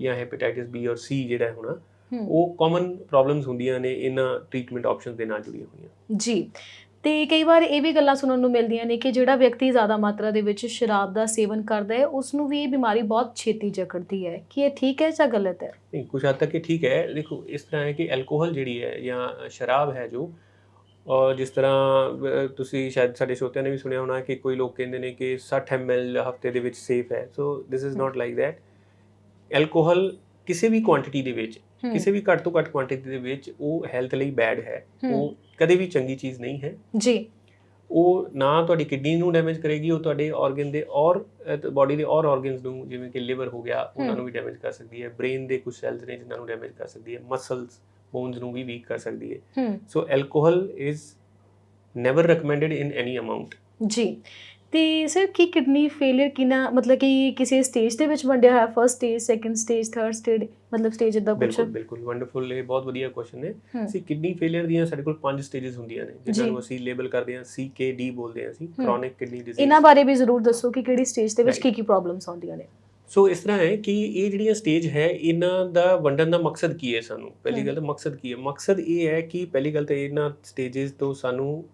ਜਾਂ ਹੈਪੇਟਾਈਟਿਸ ਬੀ ਔਰ ਸੀ ਜਿਹੜਾ ਹੋਣਾ ਉਹ ਕਾਮਨ ਪ੍ਰੋਬਲਮਸ ਹੁੰਦੀਆਂ ਨੇ ਇਹਨਾਂ ਟ੍ਰੀਟਮੈਂਟ ਆਪਸ਼ਨਸ ਦੇ ਨਾਲ ਜੁੜੀਆਂ ਹੋਈਆਂ। ਜੀ। ਤੇ ਕਈ ਵਾਰ ਇਹ ਵੀ ਗੱਲਾਂ ਸੁਣਨ ਨੂੰ ਮਿਲਦੀਆਂ ਨੇ ਕਿ ਜਿਹੜਾ ਵਿਅਕਤੀ ਜ਼ਿਆਦਾ ਮਾਤਰਾ ਦੇ ਵਿੱਚ ਸ਼ਰਾਬ ਦਾ ਸੇਵਨ ਕਰਦਾ ਹੈ ਉਸ ਨੂੰ ਵੀ ਇਹ ਬਿਮਾਰੀ ਬਹੁਤ ਛੇਤੀ ਜਕੜਦੀ ਹੈ। ਕੀ ਇਹ ਠੀਕ ਹੈ ਜਾਂ ਗਲਤ ਹੈ? ਨਹੀਂ ਕੁਝ ਹੱਦ ਤੱਕ ਇਹ ਠੀਕ ਹੈ। ਦੇਖੋ ਇਸ ਤਰ੍ਹਾਂ ਹੈ ਕਿ ਐਲਕੋਹਲ ਜਿਹੜੀ ਹੈ ਜਾਂ ਸ਼ਰਾਬ ਹੈ ਜੋ ਔਰ ਜਿਸ ਤਰ੍ਹਾਂ ਤੁਸੀਂ ਸ਼ਾਇਦ ਸਾਡੇ ਸ਼ੋਤਿਆਂ ਨੇ ਵੀ ਸੁਣਿਆ ਹੋਣਾ ਕਿ ਕੋਈ ਲੋਕ ਕਹਿੰਦੇ ਨੇ ਕਿ 60 ml ਹਫ਼ਤੇ ਦੇ ਵਿੱਚ ਸੇਫ ਹੈ। So this is not like that alcohol ਕਿਸੇ ਵੀ ਕੁਆਂਟੀਟੀ ਦੇ ਵਿੱਚ ਕਿਸੇ ਵੀ ਘੱਟ ਤੋਂ ਘੱਟ ਕੁਆਂਟੀਟੀ ਦੇ ਵਿੱਚ ਉਹ ਹੈਲਥ ਲਈ ਬੈਡ ਹੈ। ਉਹ ਕਦੇ ਵੀ ਚੰਗੀ ਚੀਜ਼ ਨਹੀਂ ਹੈ। ਜੀ। ਉਹ ਨਾ ਤੁਹਾਡੀ ਕਿਡਨੀ ਨੂੰ ਡੈਮੇਜ ਕਰੇਗੀ ਉਹ ਤੁਹਾਡੇ ਆਰਗਨ ਦੇ ਔਰ ਬਾਡੀ ਦੇ ਔਰ ਆਰਗਨਸ ਨੂੰ ਜਿਵੇਂ ਕਿ ਲਿਵਰ ਹੋ ਗਿਆ ਉਹਨਾਂ। ਨੂੰ ਵੀ ਡੈਮੇਜ ਕਰ ਸਕਦੀ ਹੈ। ਬ੍ਰੇਨ ਦੇ ਕੁਝ ਸੈਲਸ ਨੇ ਜਿਨ੍ਹਾਂ ਨੂੰ ਡੈਮੇਜ ਕਰ ਸਕਦੀ ਹੈ। ਮਸਲਸ ਬੋਨਸ ਨੂੰ ਵੀ ਵੀਕ ਕਰ ਸਕਦੀ ਹੂੰ। So alcohol is never recommended in any amount ਜੀ। ਤੇ ਸਰ ਕੀ ਕਿਡਨੀ ਫੇਲਿਅਰ ਕਿਨਾ ਮਤਲਬ ਕਿ ਕਿਸੇ ਸਟੇਜ ਦੇ ਵਿੱਚ ਵੰਡਿਆ ਹੋਇਆ? First stage second stage third stage ਮਤਲਬ ਸਟੇਜ ਇਦਾਂ ਕੁਝ ਬਿਲਕੁਲ ਬਿਲਕੁਲ। ਵੰਡਰਫੁਲ ਇਹ ਬਹੁਤ ਵਧੀਆ ਕੁਐਸਚਨ ਹੈ। ਸੀ ਕਿਡਨੀ ਫੇਲਿਅਰ ਦੀਆਂ ਸਾਡੇ ਕੋਲ ਪੰਜ ਸਟੇजेस ਹੁੰਦੀਆਂ ਨੇ ਜਿਨ੍ਹਾਂ ਨੂੰ ਅਸੀਂ ਲੇਬਲ ਕਰਦੇ ਹਾਂ CKD ਬੋਲਦੇ ਹਾਂ ਅਸੀਂ ਕ੍ਰੋਨਿਕ ਕਿਡਨੀ ਡਿਜ਼ੀਜ਼ ਇਹਨਾਂ ਬਾਰੇ ਵੀ ਜ਼ਰੂਰ ਦੱਸੋ ਕਿ ਕਿਹੜੀ ਸਟੇਜ ਦੇ ਵਿੱਚ ਕੀ ਕੀ ਪ੍ਰੋਬਲਮਸ ਆਉਂਦੀਆਂ ਨੇ। ਸੋ ਇਸ ਤਰ੍ਹਾਂ ਹੈ ਕਿ ਇਹ ਜਿਹੜੀਆਂ ਸਟੇਜ ਹੈ ਇਹਨਾਂ ਦਾ ਵੰਡਣ ਦਾ ਮਕਸਦ ਕੀ ਹੈ ਸਾਨੂੰ? ਪਹਿਲੀ ਗੱਲ ਮਕਸਦ ਕੀ ਹੈ? ਮਕਸਦ ਇਹ ਹੈ ਕਿ ਪਹਿਲੀ ਗੱਲ ਤਾਂ ਇਹਨਾਂ ਸਟੇजेस ਤੋਂ ਸਾਨੂੰ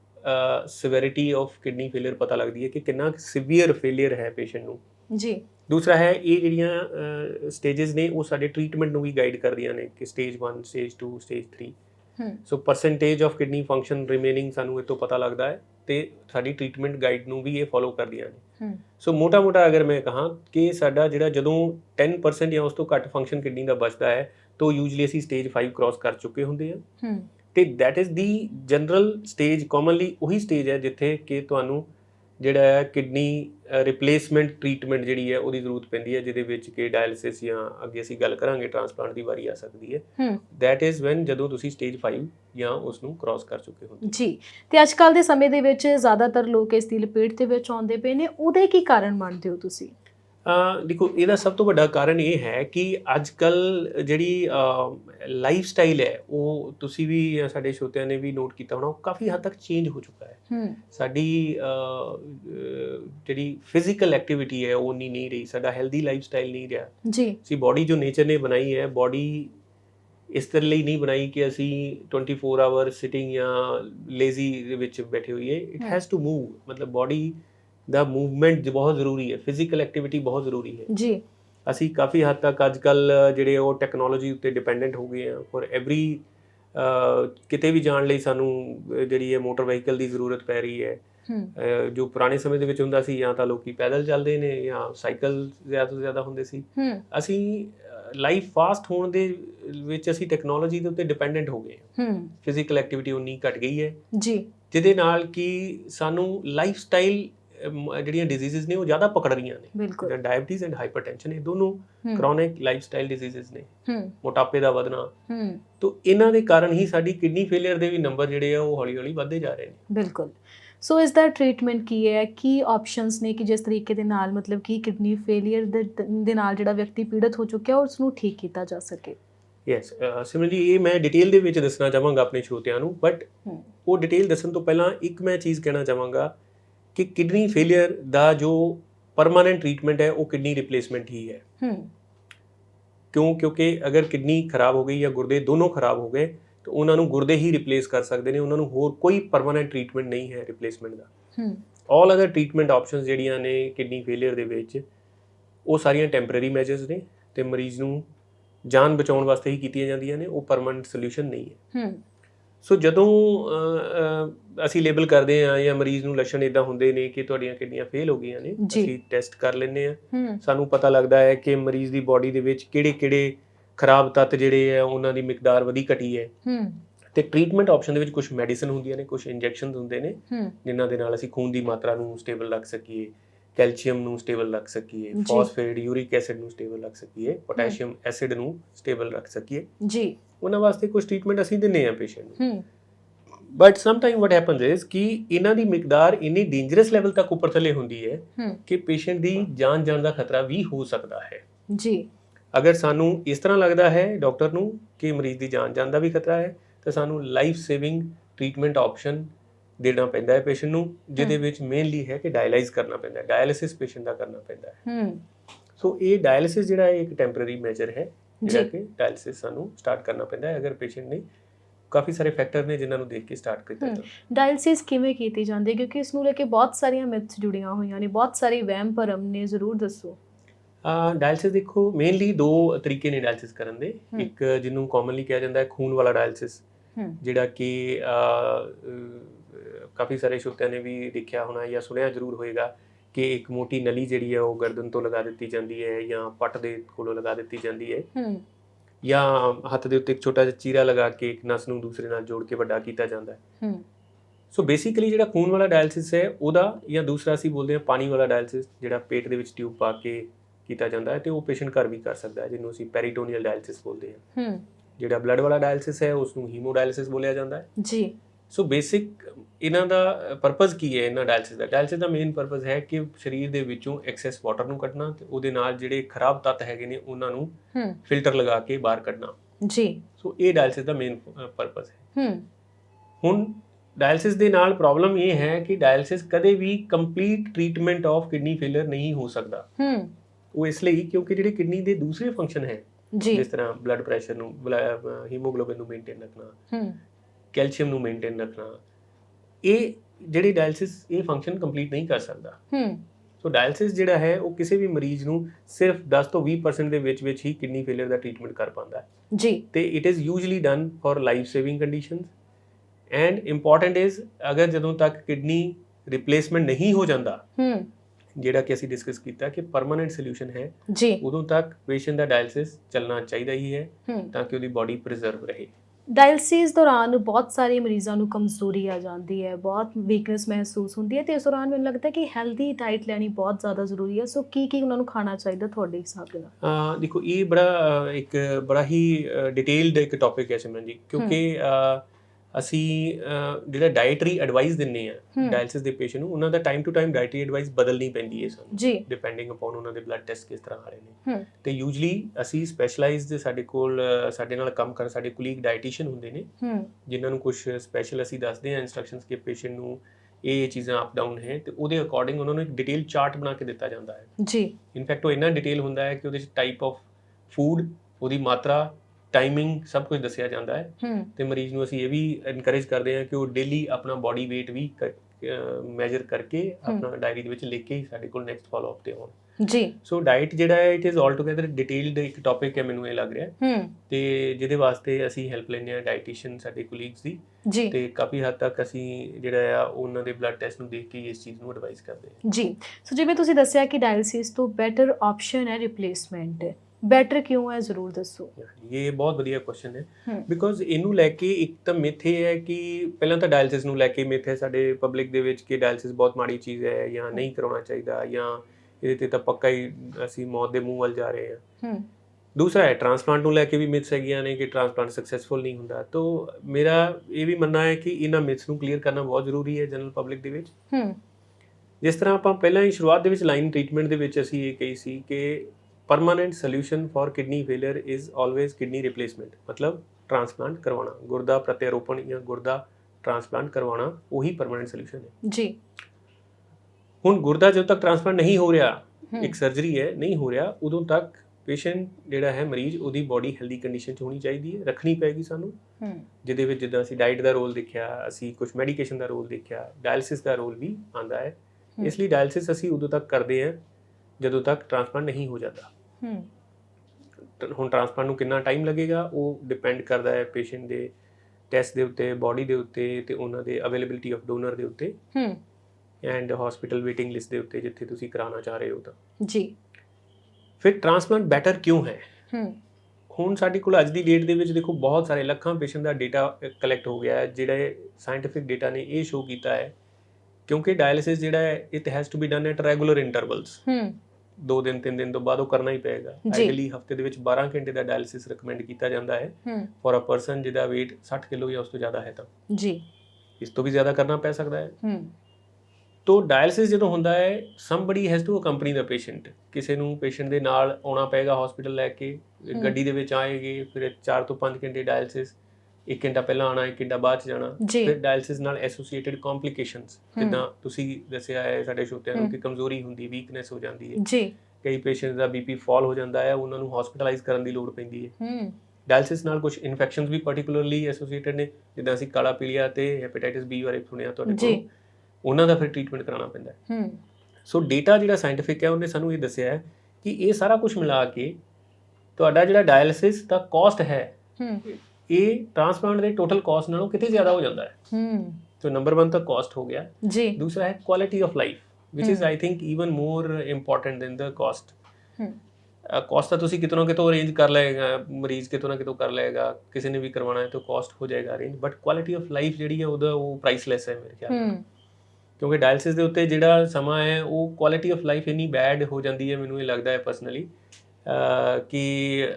ਸਿਵੈਰਿਟੀ ਆਫ ਕਿਡਨੀ ਫੇਲਿਅਰ ਪਤਾ ਲੱਗਦੀ ਹੈ ਕਿ ਕਿੰਨਾ ਸੀਵੀਅਰ ਫੇਲਿਅਰ ਹੈ ਪੇਸ਼ੈਂਟ ਨੂੰ। ਜੀ। ਦੂਸਰਾ ਹੈ ਇਹ ਜਿਹੜੀਆਂ ਸਟੇजेस ਨੇ ਉਹ ਸਾਡੇ ਟ੍ਰੀਟਮੈਂਟ ਨੂੰ ਵੀ ਗਾਈਡ ਕਰਦੀਆਂ ਨੇ ਕਿ ਸਟੇਜ 1 ਸਟੇਜ 2 ਸਟੇਜ 3 ਹੂੰ। So percentage of kidney function remaining ਸਾਨੂੰ ਇਹ ਤੋਂ ਪਤਾ ਲੱਗਦਾ ਹੈ ਤੇ ਸਾਡੀ ਟ੍ਰੀਟਮੈਂਟ ਗਾਈਡ ਨੂੰ ਵੀ ਇਹ ਫੋਲੋ ਕਰਦੀਆਂ ਨੇ। ਸੋ ਮੋਟਾ-ਮੋਟਾ ਅਗਰ ਮੈਂ ਕਹਾਂ ਕਿ ਸਾਡਾ ਜਿਹੜਾ ਜਦੋਂ 10% ਜਾਂ ਉਸ ਤੋਂ ਘੱਟ ਫੰਕਸ਼ਨ ਕਿਡਨੀ ਦਾ ਬਚਦਾ ਹੈ ਤਾਂ ਯੂਜੂਲੀ ਅਸੀਂ ਸਟੇਜ 5 ਕ੍ਰਾਸ ਕਰ ਚੁੱਕੇ ਹੁੰਦੇ ਹੂੰ। ਤੇ that is the general stage commonly ਉਹੀ ਸਟੇਜ ਹੈ ਜਿੱਥੇ ਕਿ ਤੁਹਾਨੂੰ ਜਿਹੜਾ ਹੈ ਕਿਡਨੀ ਰਿਪਲੇਸਮੈਂਟ ਟ੍ਰੀਟਮੈਂਟ ਜਿਹੜੀ ਹੈ ਉਹਦੀ ਜ਼ਰੂਰਤ ਪੈਂਦੀ ਹੈ ਜਿਹਦੇ ਵਿੱਚ ਕਿ ਡਾਇਲਿਸਿਸ ਜਾਂ ਅੱਗੇ ਅਸੀਂ ਗੱਲ ਕਰਾਂਗੇ ਟ੍ਰਾਂਸਪਲਾਂਟ ਦੀ ਵਾਰੀ ਆ ਸਕਦੀ ਹੈ। that is when ਜਦੋਂ ਤੁਸੀਂ ਸਟੇਜ 5 ਜਾਂ ਉਸ ਨੂੰ ਕ੍ਰਾਸ ਕਰ ਚੁੱਕੇ ਹੋ। ਜੀ ਤੇ ਅੱਜ ਕੱਲ ਦੇ ਸਮੇਂ ਦੇ ਵਿੱਚ ਜ਼ਿਆਦਾਤਰ ਲੋਕ ਇਸ ਦੀ ਲਪੇਟ ਦੇ ਵਿੱਚ ਆਉਂਦੇ ਪਏ ਨੇ ਉਹਦੇ ਕੀ ਕਾਰਨ ਮੰਨਦੇ ਹੋ ਤੁਸੀਂ? ਦੇਖੋ ਇਹਦਾ ਸਭ ਤੋਂ ਵੱਡਾ ਕਾਰਨ ਇਹ ਹੈ ਕਿ ਅੱਜ ਕੱਲ ਜਿਹੜੀ ਲਾਈਫ ਸਟਾਈਲ ਹੈ ਉਹ ਤੁਸੀਂ ਵੀ ਸਾਡੇ ਸ਼ੋਤਿਆਂ ਨੇ ਵੀ ਨੋਟ ਕੀਤਾ ਹੋਣਾ ਉਹ ਕਾਫੀ ਹੱਦ ਤੱਕ ਚੇਂਜ ਹੋ ਚੁੱਕਾ ਹੈ। ਸਾਡੀ ਜਿਹੜੀ ਫਿਜ਼ੀਕਲ ਐਕਟੀਵਿਟੀ ਹੈ ਉਹ ਨਹੀਂ ਨਹੀਂ ਰਹੀ ਸਾਡਾ ਹੈਲਦੀ ਲਾਈਫ ਸਟਾਈਲ ਨਹੀਂ ਰਿਹਾ। ਜੀ। ਸੀ ਬਾਡੀ ਜੋ ਨੇਚਰ ਨੇ ਬਣਾਈ ਹੈ ਬਾਡੀ ਇਸ ਤਰ੍ਹਾਂ ਲਈ ਨਹੀਂ ਬਣਾਈ ਕਿ ਅਸੀਂ 24 ਆਵਰ ਸਿਟਿੰਗ ਜਾਂ ਲੇਜ਼ੀ ਦੇ ਵਿੱਚ ਬੈਠੇ ਹੋਈਏ। ਇਟ। ਹੈਜ਼ ਟੂ ਮੂਵ ਮਤਲਬ ਬਾਡੀ ਦਾ ਮੂਵਮੈਂਟ ਬਹੁਤ ਜ਼ਰੂਰੀ ਹੈ ਫਿਜ਼ੀਕਲ ਐਕਟੀਵਿਟੀ ਬਹੁਤ ਜ਼ਰੂਰੀ ਹੈ। ਜੀ। ਅਸੀਂ ਕਾਫੀ ਹੱਦ ਤੱਕ ਅੱਜ ਕੱਲ ਜਿਹੜੇ ਉਹ ਟੈਕਨੋਲੋਜੀ ਉੱਤੇ ਡਿਪੈਂਡੈਂਟ ਹੋ ਗਏ ਆ ਫॉर ਐਵਰੀ ਕਿਤੇ ਵੀ ਜਾਣ ਲਈ ਸਾਨੂੰ ਜਿਹੜੀ ਹੈ ਮੋਟਰ ਵਹੀਕਲ ਦੀ ਜ਼ਰੂਰਤ ਪੈ ਰਹੀ ਹੈ। ਜੋ ਪੁਰਾਣੇ ਸਮੇਂ ਦੇ ਵਿੱਚ ਹੁੰਦਾ ਸੀ ਜਾਂ ਤਾਂ ਲੋਕੀ ਪੈਦਲ ਚੱਲਦੇ ਨੇ ਜਾਂ ਸਾਈਕਲ ਜ਼ਿਆਦਾ ਤੋਂ ਜ਼ਿਆਦਾ ਹੁੰਦੇ ਸੀ। ਅਸੀਂ ਲਾਈਫ ਫਾਸਟ ਹੋਣ ਦੇ ਵਿੱਚ ਅਸੀਂ ਟੈਕਨੋਲੋਜੀ ਦੇ ਉੱਤੇ ਡਿਪੈਂਡੈਂਟ ਹੋ ਗਏ ਹੂੰ। ਫਿਜ਼ੀਕਲ ਐਕਟੀਵਿਟੀ ਉਨੀ ਘਟ ਗਈ ਹੈ। ਜੀ। ਜਿਹਦੇ ਨਾਲ ਕਿ ਸਾਨੂੰ ਲਾਈਫ ਸਟਾਈਲ ਜਿਹੜੀਆਂ ਡਿਜ਼ੀਜ਼ਸ ਨੇ ਉਹ ਜ਼ਿਆਦਾ ਪਕੜ ਰਹੀਆਂ ਨੇ। ਬਿਲਕੁਲ। ਡਾਇਬੀਟੀਜ਼ ਐਂਡ ਹਾਈਪਰਟੈਂਸ਼ਨ ਇਹ ਦੋਨੋਂ ਕ੍ਰੋਨਿਕ ਲਾਈਫ ਸਟਾਈਲ ਡਿਜ਼ੀਜ਼ਸ ਨੇ। ਹੂੰ। ਮੋਟਾਪੇ ਦਾ ਵਧਣਾ। ਹੂੰ। ਤੋਂ ਇਹਨਾਂ ਦੇ ਕਾਰਨ ਹੀ ਸਾਡੀ ਕਿਡਨੀ ਫੇਲਿਅਰ ਦੇ ਵੀ ਨੰਬਰ ਜਿਹੜੇ ਆ ਉਹ ਹੌਲੀ-ਹੌਲੀ ਵੱਧਦੇ ਜਾ ਰਹੇ ਨੇ। ਬਿਲਕੁਲ। ਸੋ ਇਸ ਦਾ ਟ੍ਰੀਟਮੈਂਟ ਕੀ ਹੈ? ਕੀ ਆਪਸ਼ਨਸ ਨੇ ਕਿ ਜਿਸ ਤਰੀਕੇ ਦੇ ਨਾਲ ਮਤਲਬ ਕਿ ਕਿਡਨੀ ਫੇਲਿਅਰ ਦੇ ਨਾਲ ਜਿਹੜਾ ਵਿਅਕਤੀ ਪੀੜਤ ਹੋ ਚੁੱਕਿਆ ਉਸ ਨੂੰ ਠੀਕ ਕੀਤਾ ਜਾ ਸਕੇ? ਯੈਸ ਸਿਮਰਲੀ ਇਹ ਮੈਂ ਡਿਟੇਲ ਦੇ ਵਿੱਚ ਦੱਸਣਾ ਚਾਹਾਂਗਾ ਆਪਣੇ ਸ਼ਰੋਤਿਆਂ ਨੂੰ ਬਟ ਉਹ ਡਿਟੇਲ ਦੱਸਣ ਤੋਂ ਪਹਿਲਾਂ ਇੱਕ ਮੈਂ ਚੀਜ਼ ਕਹਿਣਾ ਚਾਹਾਂਗਾ ਕਿ ਕਿਡਨੀ ਫੇਲਿਅਰ ਦਾ ਜੋ ਪਰਮਾਨੈਂਟ ਟ੍ਰੀਟਮੈਂਟ ਹੈ ਉਹ ਕਿਡਨੀ ਰਿਪਲੇਸਮੈਂਟ ਹੀ ਹੈ। ਹੂੰ। ਕਿਉਂ? ਕਿਉਂਕਿ ਅਗਰ ਕਿਡਨੀ ਖਰਾਬ ਹੋ ਗਈ ਜਾਂ ਗੁਰਦੇ ਦੋਨੋਂ ਖਰਾਬ ਹੋ ਗਏ ਤਾਂ ਉਹਨਾਂ ਨੂੰ ਗੁਰਦੇ ਹੀ ਰਿਪਲੇਸ ਕਰ ਸਕਦੇ ਨੇ। ਉਹਨਾਂ ਨੂੰ ਹੋਰ ਕੋਈ ਪਰਮਾਨੈਂਟ ਟ੍ਰੀਟਮੈਂਟ ਨਹੀਂ ਹੈ ਰਿਪਲੇਸਮੈਂਟ ਦਾ। ਹੂੰ। ਆਲ ਅਦਰ ਟ੍ਰੀਟਮੈਂਟ ਆਪਸ਼ਨਸ ਜਿਹੜੀਆਂ ਨੇ ਕਿਡਨੀ ਫੇਲਿਅਰ ਦੇ ਵਿੱਚ ਉਹ ਸਾਰੀਆਂ ਟੈਂਪਰੇਰੀ ਮੈਜਰਸ ਨੇ ਤੇ ਮਰੀਜ਼ ਨੂੰ ਜਾਨ ਬਚਾਉਣ ਵਾਸਤੇ ਹੀ ਕੀਤੀਆਂ ਜਾਂਦੀਆਂ ਨੇ। ਉਹ ਪਰਮਨੈਂਟ ਸੋਲੂਸ਼ਨ ਨਹੀਂ ਹੈ। ਹੂੰ। ਸੋ ਜਦੋਂ ਅਸੀਂ ਲੇਬਲ ਕਰਦੇ ਆ ਜਾਂ ਮਰੀਜ਼ ਨੂੰ ਲੱਛਣ ਇਦਾਂ ਹੁੰਦੇ ਨੇ ਕਿ ਤੁਹਾਡੀਆਂ ਕਿਡਨੀਆਂ ਫੇਲ ਹੋ ਗਈਆਂ ਨੇ। ਅਸੀਂ ਟੈਸਟ ਕਰ ਲੈਂਦੇ ਆ ਸਾਨੂੰ ਪਤਾ ਲੱਗਦਾ ਹੈ ਕਿ ਮਰੀਜ਼ ਦੀ ਬਾਡੀ ਦੇ ਵਿੱਚ ਕਿਹੜੇ-ਕਿਹੜੇ ਖਰਾਬ ਤੱਤ ਜਿਹੜੇ ਆ ਉਹਨਾਂ ਦੀ ਮਿਕਦਾਰ ਵਧੀ ਘਟੀ ਹੈ। ਤੇ ਟ੍ਰੀਟਮੈਂਟ ਆਪਸ਼ਨ ਦੇ ਵਿੱਚ ਕੁਝ ਮੈਡੀਸਨ ਹੁੰਦੀਆਂ ਨੇ ਕੁਝ ਇੰਜੈਕਸ਼ਨਸ ਹੁੰਦੇ ਨੇ ਜਿਨ੍ਹਾਂ ਦੇ ਨਾਲ ਅਸੀਂ ਖੂਨ ਦੀ ਮਾਤਰਾ ਨੂੰ ਸਟੇਬਲ ਰੱਖ ਸਕੀਏ ਕੈਲਸ਼ੀਅਮ ਨੂੰ ਸਟੇਬਲ ਰੱਖ ਸਕੀਏ। ਫਾਸਫੇਟ ਯੂਰਿਕ ਐਸਿਡ ਨੂੰ ਸਟੇਬਲ ਰੱਖ ਸਕੀਏ ਪੋਟਾਸ਼ੀਅਮ ਐਸਿਡ ਨੂੰ ਸਟੇਬਲ ਰੱਖ ਸਕੀਏ। ਜੀ। ਉਹਨਾਂ ਵਾਸਤੇ ਕੁਝ ਟ੍ਰੀਟਮੈਂਟ ਅਸੀਂ ਦਿੰਨੇ ਆ ਪੇਸ਼ੈਂਟ ਨੂੰ। ਹੂੰ। But some time what happens is ਕਿ ਇਹਨਾਂ ਦੀ ਮਿਕਦਾਰ ਇੰਨੀ ਡੇਂਜਰਸ ਲੈਵਲ ਤੱਕ ਉੱਪਰ ਥੱਲੇ ਹੁੰਦੀ ਹੈ ਕਿ ਪੇਸ਼ੈਂਟ ਦੀ ਜਾਨ ਜਾਣ ਦਾ ਖਤਰਾ ਵੀ ਹੋ ਸਕਦਾ ਹੈ। ਜੀ। ਅਗਰ ਸਾਨੂੰ ਇਸ ਤਰ੍ਹਾਂ ਲੱਗਦਾ ਹੈ ਡਾਕਟਰ ਨੂੰ ਕਿ ਮਰੀਜ਼ ਦੀ ਜਾਨ ਜਾਣ ਦਾ ਵੀ ਖਤਰਾ ਹੈ ਤਾਂ ਸਾਨੂੰ ਲਾਈਫ ਸੇਵਿੰਗ ਟ੍ਰੀਟਮੈਂਟ ਆਪਸ਼ਨ ਦੇਣਾ ਪੈਂਦਾ ਹੈ ਪੇਸ਼ੈਂਟ ਨੂੰ ਜਿਹਦੇ। ਵਿੱਚ ਮੇਨਲੀ ਹੈ ਕਿ ਡਾਇਲਾਈਜ਼ ਕਰਨਾ ਪੈਂਦਾ ਹੈ ਡਾਇਲਿਸਿਸ ਪੇਸ਼ੈਂਟ ਦਾ ਕਰਨਾ ਪੈਂਦਾ ਹੈ। ਹੂੰ। ਸੋ ਇਹ ਡਾਇਲਿਸਿਸ ਜਿਹੜਾ ਹੈ ਇੱਕ ਟੈਂਪਰੇਰੀ ਮੈਜਰ ਹੈ। ਜਿਹੜਾ ਕਿ ਡਾਇਲਿਸਿਸ ਸਾਨੂੰ ਸਟਾਰਟ ਕਰਨਾ ਪੈਂਦਾ ਹੈ ਅਗਰ ਪੇਸ਼ੈਂਟ ਨੇ ਕਾਫੀ ਸਾਰੇ ਫੈਕਟਰ ਨੇ ਜਿਨ੍ਹਾਂ ਨੂੰ ਦੇਖ ਕੇ ਸਟਾਰਟ ਕੀਤਾ। ਤਾਂ। ਡਾਇਲਸਿਸ ਕਿਵੇਂ ਕੀਤੀ ਜਾਂਦੀ ਹੈ? ਕਿਉਂਕਿ ਇਸ ਨੂੰ ਲੈ ਕੇ ਬਹੁਤ ਸਾਰੀਆਂ ਮਿਥਸ ਜੁੜੀਆਂ ਹੋਈਆਂ ਨੇ ਬਹੁਤ ਸਾਰੇ ਵਹਿਮ ਭਰਮ ਨੇ ਜ਼ਰੂਰ ਦੱਸੋ। ਡਾਇਲਿਸਿਸ ਦੇਖੋ ਮੇਨਲੀ ਦੋ ਤਰੀਕੇ ਨੇ ਡਾਇਲਿਸਿਸ ਕਰਨ ਦੇ। ਇੱਕ ਜਿਹਨੂੰ ਕਾਮਨਲੀ ਕਿਹਾ ਜਾਂਦਾ ਹੈ ਖੂਨ ਵਾਲਾ ਡਾਇਲਿਸਿਸ ਜਿਹੜਾ ਕਿ ਕਾਫੀ ਸਾਰੇ ਸ਼ਰੋਤਿਆਂ ਨੇ ਵੀ ਦੇਖਿਆ ਹੋਣਾ ਜਾਂ ਸੁਣਿਆ ਜ਼ਰੂਰ ਹੋਏਗਾ। ਕਿ ਇੱਕ ਮੋਟੀ ਨਲੀ ਜਿਹੜੀ ਹੈ ਉਹ ਗਰਦਨ ਤੋਂ ਲਗਾ ਦਿੱਤੀ ਜਾਂਦੀ ਹੈ ਜਾਂ ਪੱਟ ਦੇ ਕੋਲੋਂ ਲਗਾ ਦਿੱਤੀ ਜਾਂਦੀ ਹੈ। ਹੂੰ। ਜਾਂ ਹੱਥ ਦੇ ਉੱਤੇ ਇੱਕ ਛੋਟਾ ਜਿਹਾ ਚੀਰਾ ਲਗਾ ਕੇ ਇੱਕ ਨਸ ਨੂੰ ਦੂਸਰੇ ਨਾਲ ਜੋੜ ਕੇ ਵੱਡਾ ਕੀਤਾ ਜਾਂਦਾ ਹੈ। ਹੂੰ। ਸੋ ਬੇਸਿਕਲੀ ਜਿਹੜਾ ਖੂਨ ਵਾਲਾ ਡਾਇਲਿਸਿਸ ਹੈ ਉਹਦਾ ਜਾਂ ਦੂਸਰਾ ਅਸੀਂ ਬੋਲਦੇ ਹਾਂ ਪਾਣੀ ਵਾਲਾ ਡਾਇਲਿਸਿਸ ਜਿਹੜਾ ਪੇਟ ਦੇ ਵਿੱਚ ਟਿਊਬ ਪਾ ਕੇ ਕੀਤਾ ਜਾਂਦਾ ਹੈ ਤੇ ਉਹ ਪੇਸ਼ੈਂਟ ਘਰ ਵੀ ਕਰ ਸਕਦਾ ਹੈ ਜਿਹਨੂੰ ਅਸੀਂ ਪੈਰੀਟੋਨੀਅਲ ਡਾਇਲਿਸਿਸ ਬੋਲਦੇ ਹਾਂ। ਹੂੰ। ਜਿਹੜਾ ਬਲੱਡ ਵਾਲਾ ਡਾਇਲਿਸਿਸ ਹੈ ਉਸ ਨੂੰ ਹੀਮੋਡਾਇਲਿਸਿਸ ਬੋਲਿਆ ਜਾਂਦਾ ਹੈ। ਜੀ। ਸੋ ਬੇਸਿਕ ਇਹਨਾਂ ਦਾ ਪਰਪਸ ਕੀ ਹੈ ਇਹਨਾਂ ਡਾਇਲਿਸਿਸ ਦਾ? ਡਾਇਲਿਸਿਸ ਦਾ ਮੇਨ ਪਰਪਸ ਹੈ ਕਿ ਸਰੀਰ ਦੇ ਵਿੱਚੋਂ ਐਕਸੈਸ ਵਾਟਰ ਨੂੰ ਕੱਢਣਾ ਤੇ ਉਹਦੇ ਨਾਲ ਜਿਹੜੇ ਖਰਾਬ ਤੱਤ ਹੈਗੇ ਨੇ ਉਹਨਾਂ ਨੂੰ ਫਿਲਟਰ ਲਗਾ ਕੇ ਬਾਹਰ ਕੱਢਣਾ। ਜੀ। ਸੋ ਇਹ ਡਾਇਲਿਸਿਸ ਦਾ ਮੇਨ ਪਰਪਸ ਹੈ। ਹੂੰ। ਹੁਣ ਡਾਇਲਿਸਿਸ ਦੇ ਨਾਲ ਪ੍ਰੋਬਲਮ ਇਹ ਹੈ ਕਿ ਡਾਇਲਿਸਿਸ ਕਦੇ ਵੀ complete treatment of kidney failure ਨਹੀਂ ਹੋ ਸਕਦਾ। ਹੂੰ। ਉਹ ਇਸ ਲਈ ਕਿਉਂਕਿ ਜਿਹੜੇ ਕਿਡਨੀ ਦੇ ਦੂਸਰੇ ਫੰਕਸ਼ਨ ਹੈ ਜੀ। ਜਿਸ ਤਰ੍ਹਾਂ ਬਲੱਡ ਪ੍ਰੈਸ਼ਰ ਨੂੰ ਹੀਮੋਗਲੋਬਿਨ ਨੂੰ ਮੇਨਟੇਨ ਰੱਖਣਾ। ਹੂੰ। ਕੈਲਸ਼ੀਅਮ ਨੂੰ ਮੇਨਟੇਨ ਰੱਖਣਾ। ਇਹ ਜਿਹੜੀ ਡਾਇਲਿਸਿਸ ਇਹ ਫੰਕਸ਼ਨ ਕੰਪਲੀਟ ਨਹੀਂ ਕਰ ਸਕਦਾ। ਹੂੰ। ਸੋ ਡਾਇਲਿਸਿਸ ਜਿਹੜਾ ਹੈ ਉਹ ਕਿਸੇ ਵੀ ਮਰੀਜ਼ ਨੂੰ ਸਿਰਫ 10 ਤੋਂ 20% ਦੇ ਵਿੱਚ ਵਿੱਚ ਹੀ ਕਿਡਨੀ ਫੇਲਿਅਰ ਦਾ ਟ੍ਰੀਟਮੈਂਟ ਕਰ ਪਾਉਂਦਾ ਹੈ। ਜੀ। ਤੇ it is usually done for life saving conditions and important is ਅਗਰ ਜਦੋਂ ਤੱਕ ਕਿਡਨੀ ਰਿਪਲੇਸਮੈਂਟ ਨਹੀਂ ਹੋ ਜਾਂਦਾ ਹੂੰ। ਜਿਹੜਾ ਕਿ ਅਸੀਂ ਡਿਸਕਸ ਕੀਤਾ ਕਿ ਪਰਮਨੈਂਟ ਸੋਲੂਸ਼ਨ ਹੈ ਜੀ। ਉਦੋਂ ਤੱਕ ਪੇਸ਼ੈਂਟ ਦਾ ਡਾਇਲਿਸਿਸ ਚੱਲਣਾ ਚਾਹੀਦਾ ਹੈ ਹੂੰ ਤਾਂ ਕਿ ਉਹਦੀ ਬਾਡੀ ਪ੍ਰੀਜ਼ਰਵ ਰਹੇ। ਡਾਇਲਸਿਸ ਦੌਰਾਨ ਬਹੁਤ ਸਾਰੇ ਮਰੀਜ਼ਾਂ ਨੂੰ ਕਮਜ਼ੋਰੀ ਆ ਜਾਂਦੀ ਹੈ ਬਹੁਤ ਵੀਕਨੈਸ ਮਹਿਸੂਸ ਹੁੰਦੀ ਹੈ ਤੇ ਇਸ ਦੌਰਾਨ ਮੈਨੂੰ ਲੱਗਦਾ ਹੈ ਕਿ ਹੈਲਦੀ ਡਾਈਟ ਲੈਣੀ ਬਹੁਤ ਜ਼ਿਆਦਾ ਜ਼ਰੂਰੀ ਹੈ। ਸੋ ਕੀ ਕੀ ਉਹਨਾਂ ਨੂੰ ਖਾਣਾ ਚਾਹੀਦਾ ਤੁਹਾਡੇ ਹਿਸਾਬ ਦੇ ਨਾਲ? ਦੇਖੋ ਇਹ ਬੜਾ ਇੱਕ ਬੜਾ ਹੀ ਡਿਟੇਲਡ ਇੱਕ ਟੌਪਿਕ ਹੈ ਸਿਮਰਨ ਜੀ ਕਿਉਂਕਿ ਅਸੀਂ ਜਿਹੜਾ ਡਾਈਟਰੀ ਐਡਵਾਈਸ ਦਿੰਨੇ ਆ। ਡਾਇਲਿਸਿਸ ਦੇ ਪੇਸ਼ੈਂਟ ਨੂੰ ਉਹਨਾਂ ਦਾ time to time dietary advice ਬਦਲਣੀ ਪੈਂਦੀ ਹੈ ਸਾਨੂੰ ਜੀ। ਡਿਪੈਂਡਿੰਗ ਅਪਨ ਉਹਨਾਂ ਦੇ ਬਲੱਡ ਟੈਸਟ ਕਿਸ ਤਰ੍ਹਾਂ ਆ ਰਹੇ ਨੇ। ਤੇ ਯੂਜੂਲੀ ਅਸੀਂ ਸਪੈਸ਼ਲਾਈਜ਼ਡ ਸਾਡੇ ਕੋਲ ਸਾਡੇ ਨਾਲ ਕੰਮ ਕਰਨ ਸਾਡੇ ਕੁਲੀਗ ਡਾਈਟੀਸ਼ੀਅਨ ਹੁੰਦੇ ਨੇ ਜਿਨ੍ਹਾਂ ਨੂੰ ਕੁਝ ਸਪੈਸ਼ਲ ਅਸੀਂ ਦੱਸਦੇ ਹਾਂ ਇਨਸਟਰਕਸ਼ਨਸ ਕਿ ਪੇਸ਼ੈਂਟ ਨੂੰ ਇਹ ਇਹ ਚੀਜ਼ਾਂ ਅਪ ਡਾਊਨ ਹੈ ਤੇ ਉਹਦੇ ਅਕੋਰਡਿੰਗ ਉਹਨਾਂ ਨੂੰ ਇੱਕ ਡਿਟੇਲ ਚਾਰਟ ਬਣਾ ਕੇ ਦਿੱਤਾ ਜਾਂਦਾ ਹੈ। ਜੀ। ਇਨਫੈਕਟ ਉਹ ਇੰਨਾ ਡਿਟੇਲ ਹੁੰਦਾ ਹੈ ਕਿ ਉਹਦੇ ਵਿੱਚ ਟਾਈਪ ਆਫ ਫੂਡ ਉਹਦੀ ਮਾਤਰਾ ਟਾਈਮਿੰਗ ਸਭ ਕੁਝ ਦੱਸਿਆ ਜਾਂਦਾ ਹੈ। ਤੇ ਮਰੀਜ਼ ਨੂੰ ਅਸੀਂ ਇਹ ਵੀ ਇਨਕਰੇਜ ਕਰਦੇ ਹਾਂ ਕਿ ਉਹ ਡੇਲੀ ਆਪਣਾ ਬਾਡੀ weight ਵੀ ਮੈਜ਼ਰ ਕਰਕੇ ਆਪਣਾ ਡਾਇਰੀ ਦੇ ਵਿੱਚ ਲਿਖ ਕੇ ਸਾਡੇ ਕੋਲ ਨੈਕਸਟ ਫਾਲੋ ਅਪ ਤੇ ਆਉਣ। ਜੀ। ਸੋ ਡਾਈਟ ਜਿਹੜਾ ਹੈ it is all together detailed ਇੱਕ ਟੌਪਿਕ ਹੈ ਮੈਨੂੰ ਇਹ ਲੱਗ ਰਿਹਾ। ਹੂੰ। ਤੇ ਜਿਹਦੇ ਵਾਸਤੇ ਅਸੀਂ ਹੈਲਪ ਲੈਂਦੇ ਹਾਂ ਡਾਈਟੀਸ਼ੀਅਨ ਸਾਡੇ ਕੁਲੀਗਸ ਦੀ। ਜੀ। ਤੇ ਕਾਫੀ ਹੱਦ ਤੱਕ ਅਸੀਂ ਜਿਹੜਾ ਆ ਉਹਨਾਂ ਦੇ ਬਲੱਡ ਟੈਸਟ ਨੂੰ ਦੇਖ ਕੇ ਇਸ ਚੀਜ਼ ਨੂੰ ਐਡਵਾਈਸ ਕਰਦੇ ਹਾਂ। ਜੀ। ਸੋ ਜਿਵੇਂ ਤੁਸੀਂ ਦੱਸਿਆ ਕਿ ਡਾਇਲਸਿਸ ਤੋਂ ਬੈਟਰ ਆਪਸ਼ਨ ਹੈ ਰਿਪਲੇਸਮੈਂਟ ਬੈਟਰ ਕਿਉਂ ਹੈ ਜ਼ਰੂਰ ਦੱਸੋ ਇਹ ਬਹੁਤ ਵਧੀਆ ਕੁਐਸਚਨ ਹੈ ਬਿਕੋਜ਼ ਇਹਨੂੰ ਲੈ ਕੇ ਇੱਕ ਤਾਂ ਮਿਥ ਇਹ ਹੈ ਕਿ ਪਹਿਲਾਂ ਤਾਂ ਡਾਇਲਿਸਿਸ ਨੂੰ ਲੈ ਕੇ ਮਿਥ ਹੈ ਸਾਡੇ ਪਬਲਿਕ ਦੇ ਵਿੱਚ ਕਿ ਡਾਇਲਿਸਿਸ ਬਹੁਤ ਮਾੜੀ ਚੀਜ਼ ਹੈ ਜਾਂ ਨਹੀਂ ਕਰਾਉਣਾ ਚਾਹੀਦਾ ਜਾਂ ਇਹਦੇ ਤੇ ਤਾਂ ਪੱਕਾ ਹੀ ਅਸੀਂ ਮੌਤ ਦੇ ਮੂੰਹ ਵੱਲ ਜਾ ਰਹੇ ਹਾਂ ਹੂੰ ਦੂਸਰਾ ਹੈ ਟ੍ਰਾਂਸਪਲਾਂਟ ਨੂੰ ਲੈ ਕੇ ਵੀ ਮਿਥਸ ਹੈਗੀਆਂ ਨੇ ਕਿ ਟ੍ਰਾਂਸਪਲਾਂਟ ਸਕਸੈਸਫੁਲ ਨਹੀਂ ਹੁੰਦਾ ਤੋਂ ਮੇਰਾ ਇਹ ਵੀ ਮੰਨਣਾ ਹੈ ਕਿ ਇਹਨਾਂ ਮਿਥਸ ਨੂੰ ਕਲੀਅਰ ਕਰਨਾ ਬਹੁਤ ਜ਼ਰੂਰੀ ਹੈ ਜਨਰਲ ਪਬਲਿਕ ਦੇ ਵਿੱਚ ਹੂੰ ਜਿਸ ਤਰ੍ਹਾਂ ਆਪਾਂ ਪਹਿਲਾਂ ਹੀ ਸ਼ੁਰੂਆਤ ਦੇ ਵਿੱਚ ਲਾਈਨ ਟ੍ਰੀਟਮੈਂਟ ਦੇ ਵਿੱਚ ਅਸੀਂ ਇਹ ਕਹੀ ਸੀ ਕਿ permanent solution for kidney failure is always kidney replacement ਮਤਲਬ ਟ੍ਰਾਂਸਪਲਾਂਟ ਕਰਵਾਉਣਾ ਗੁਰਦਾ ਪ੍ਰਤਿਆਰੋਪਣ ਜਾਂ ਗੁਰਦਾ ਟ੍ਰਾਂਸਪਲਾਂਟ ਕਰਵਾਉਣਾ ਉਹੀ ਪਰਮਾਨੈਂਟ ਸੋਲੂਸ਼ਨ ਹੈ। ਜੀ। ਹੁਣ ਗੁਰਦਾ ਜਦੋਂ ਤੱਕ ਟ੍ਰਾਂਸਪਲਾਂਟ ਨਹੀਂ ਹੋ ਰਿਹਾ ਇੱਕ ਸਰਜਰੀ ਹੈ ਨਹੀਂ ਹੋ ਰਿਹਾ ਉਦੋਂ ਤੱਕ ਪੇਸ਼ੈਂਟ ਜਿਹੜਾ ਹੈ ਮਰੀਜ਼ ਉਹਦੀ ਬਾਡੀ ਹੈਲਦੀ ਕੰਡੀਸ਼ਨ 'ਚ ਹੋਣੀ ਚਾਹੀਦੀ ਹੈ ਰੱਖਣੀ ਪੈਗੀ ਸਾਨੂੰ। ਜਿਹਦੇ ਵਿੱਚ ਜਿੱਦਾਂ ਅਸੀਂ ਡਾਈਟ ਦਾ ਰੋਲ ਦੇਖਿਆ ਅਸੀਂ ਕੁਝ ਮੈਡੀਕੇਸ਼ਨ ਦਾ ਰੋਲ ਦੇਖਿਆ ਡਾਇਲਿਸਿਸ ਦਾ ਰੋਲ ਵੀ ਆਂਦਾ ਹੈ। ਇਸ ਲਈ ਡਾਇਲਿਸਿਸ ਅਸੀਂ ਉਦੋਂ ਤੱਕ ਕਰਦੇ ਹਾਂ ਜਦੋਂ ਤੱਕ ਟ੍ਰਾਂਸਪਲਾਂਟ ਨਹੀਂ ਹੋ ਜਾਂਦਾ। ਹੂੰ। ਟ- ਹੁਣ ਟ੍ਰਾਂਸਪਲਾਂਟ ਨੂੰ ਕਿੰਨਾ ਟਾਈਮ ਲੱਗੇਗਾ? ਉਹ ਡਿਪੈਂਡ ਕਰਦਾ ਹੈ ਪੇਸ਼ੈਂਟ ਦੇ ਟੈਸਟ ਦੇ ਉੱਤੇ ਬਾਡੀ ਦੇ ਉੱਤੇ ਤੇ ਉਹਨਾਂ ਦੇ ਅਵੇਲੇਬਿਲਿਟੀ ਆਫ ਡੋਨਰ ਦੇ ਉੱਤੇ ਹੂੰ। ਐਂਡ ਹਸਪੀਟਲ ਵੇਟਿੰਗ ਲਿਸਟ ਦੇ ਉੱਤੇ ਜਿੱਥੇ ਤੁਸੀਂ ਕਰਾਉਣਾ ਚਾਹ ਰਹੇ ਹੋ ਤਾਂ। ਜੀ। ਫਿਰ ਟ੍ਰਾਂਸਪਲਾਂਟ ਬੈਟਰ ਕਿਉਂ ਹੈ? ਹੂੰ। ਹੁਣ ਸਾਡੇ ਕੋਲ ਅੱਜ ਦੀ ਡੇਟ ਦੇ ਵਿੱਚ ਦੇਖੋ ਬਹੁਤ ਸਾਰੇ ਲੱਖਾਂ ਪੇਸ਼ੈਂਟ ਦਾ ਡਾਟਾ ਕਲੈਕਟ ਹੋ ਗਿਆ ਹੈ ਜਿਹੜੇ ਸਾਇੰਟਿਫਿਕ ਡਾਟਾ ਨੇ ਇਹ ਸ਼ੋ ਕੀਤਾ ਹੈ ਕਿਉਂਕਿ ਡਾਇਲਿਸਿਸ ਜਿਹੜਾ ਹੈ it has to be done at regular intervals hmm. 2 ਦਿਨ 3 ਦਿਨ ਤੋਂ ਬਾਅਦ ਉਹ ਕਰਨਾ ਹੀ ਪਏਗਾ। ਆਈਡਲੀ ਹਫ਼ਤੇ ਦੇ ਵਿੱਚ 12 ਘੰਟੇ ਦਾ ਡਾਇਲਿਸਿਸ ਰეკਮੈਂਡ ਕੀਤਾ ਜਾਂਦਾ ਹੈ। ਫॉर ਅ ਪਰਸਨ ਜਿਹਦਾ weight 60 ਕਿਲੋ ਜਾਂ ਉਸ ਤੋਂ ਜ਼ਿਆਦਾ ਹੈ ਤਾਂ। ਜੀ। ਇਸ ਤੋਂ ਵੀ ਜ਼ਿਆਦਾ ਕਰਨਾ ਪੈ ਸਕਦਾ ਹੈ। ਹੂੰ। ਤੋ ਡਾਇਲਿਸਿਸ ਜਦੋਂ ਹੁੰਦਾ ਹੈ somebody has to accompany the patient ਕਿਸੇ ਨੂੰ ਪੇਸ਼ੈਂਟ ਦੇ ਨਾਲ ਆਉਣਾ ਪਏਗਾ ਹਸਪੀਟਲ ਲੈ ਕੇ ਗੱਡੀ ਦੇ ਵਿੱਚ ਆਏਗੇ ਫਿਰ 4 ਤੋਂ 5 ਘੰਟੇ ਡਾਇਲਿਸਿਸ 1 ਘੰਟਾ ਪਹਿਲਾਂ ਆਣਾ 1 ਘੰਟਾ ਬਾਅਦ ਚ ਜਾਣਾ। ਜੀ। ਫਿਰ ਡਾਇਲਿਸਿਸ ਨਾਲ ਐਸੋਸੀਏਟਿਡ ਕੰਪਲਿਕੇਸ਼ਨਸ। ਜਿੱਦਾਂ ਤੁਸੀਂ ਦੱਸਿਆ ਹੈ ਸਾਡੇ ਸ਼ੋਤਿਆਂ ਨੂੰ। ਕਿ ਕਮਜ਼ੋਰੀ ਹੁੰਦੀ ਵੀਕਨੈਸ ਹੋ ਜਾਂਦੀ ਹੈ। ਜੀ। ਕਈ ਪੇਸ਼ੈਂਟਸ ਦਾ ਬੀਪੀ ਫਾਲ ਹੋ ਜਾਂਦਾ ਹੈ ਉਹਨਾਂ ਨੂੰ ਹਸਪੀਟਲਾਈਜ਼ ਕਰਨ ਦੀ ਲੋੜ ਪੈਂਦੀ ਹੈ। ਹੂੰ। ਡਾਇਲਿਸਿਸ ਨਾਲ ਕੁਝ ਇਨਫੈਕਸ਼ਨਸ ਵੀ ਪਾਰਟਿਕੂਲਰਲੀ ਐਸੋਸੀਏਟਡ ਨੇ ਜਿੱਦਾਂ ਅਸੀਂ ਕਾਲਾ ਪੀਲੀਆ ਤੇ ਹੈਪੇਟਾਈਟਿਸ ਬੀ ਬਾਰੇ ਸੁਣਿਆ ਤੁਹਾਡੇ ਜੀ। ਕੋਲ ਉਹਨਾਂ ਦਾ ਫਿਰ ਟ੍ਰੀਟਮੈਂਟ ਕਰਾਉਣਾ ਪੈਂਦਾ ਹੈ। ਹੂੰ। ਸੋ ਡੇਟਾ ਜਿਹੜਾ ਸਾਇੰਟਿਫਿਕ ਹੈ ਉਹਨੇ ਸਾਨੂੰ ਇਹ ਦੱਸਿਆ ਹੈ ਕਿ ਇਹ ਸਾਰਾ ਕੁਝ ਮਿਲਾ ਕੇ ਤੁਹਾਡਾ ਜਿਹੜਾ ਡਾਇਲਿਸਿਸ ਦਾ ਕਾਸਟ ਹੈ ਹੂੰ। ਇਹ ਟ੍ਰਾਂਸਪਲਾਂਟ ਦੇ ਟੋਟਲ ਕਾਸਟ ਨਾਲੋਂ ਕਿਤੇ ਜ਼ਿਆਦਾ ਹੋ ਜਾਂਦਾ ਹੈ। ਹੂੰ। 1 ਤਾਂ ਕਾਸਟ ਹੋ ਗਿਆ। ਜੀ। ਦੂਸਰਾ ਹੈ quality of life which is hmm. i think even more important than the cost hmm. Cost ਤਾਂ ਤੁਸੀਂ ਕਿਤੋਂ ਕਿਤੋਂ ਅਰੇਂਜ ਕਰ ਲਏਗਾ ਮਰੀਜ਼ ਕਿਤੋਂ ਨਾ ਕਿਤੋਂ ਕਰ ਲਏਗਾ ਕਿਸੇ ਨੇ ਵੀ ਕਰਵਾਉਣਾ ਹੈ ਤਾਂ ਕਾਸਟ ਹੋ ਜਾਏਗਾ arrange but quality of life ਜਿਹੜੀ ਹੈ ਉਹਦਾ ਉਹ ਪ੍ਰਾਈਸਲੈਸ ਹੈ ਮੇਰੇ ਖਿਆਲ ਨਾਲ। ਕਿਉਂਕਿ ਡਾਇਲਿਸਿਸ ਦੇ ਉੱਤੇ ਜਿਹੜਾ ਸਮਾਂ ਹੈ ਉਹ ਕੁਆਲਿਟੀ ਆਫ ਲਾਈਫ ਇੰਨੀ ਬੈਡ ਹੋ ਜਾਂਦੀ ਹੈ ਮੈਨੂੰ ਇਹ ਲੱਗਦਾ ਹੈ ਪਰਸਨਲੀ ਕਿ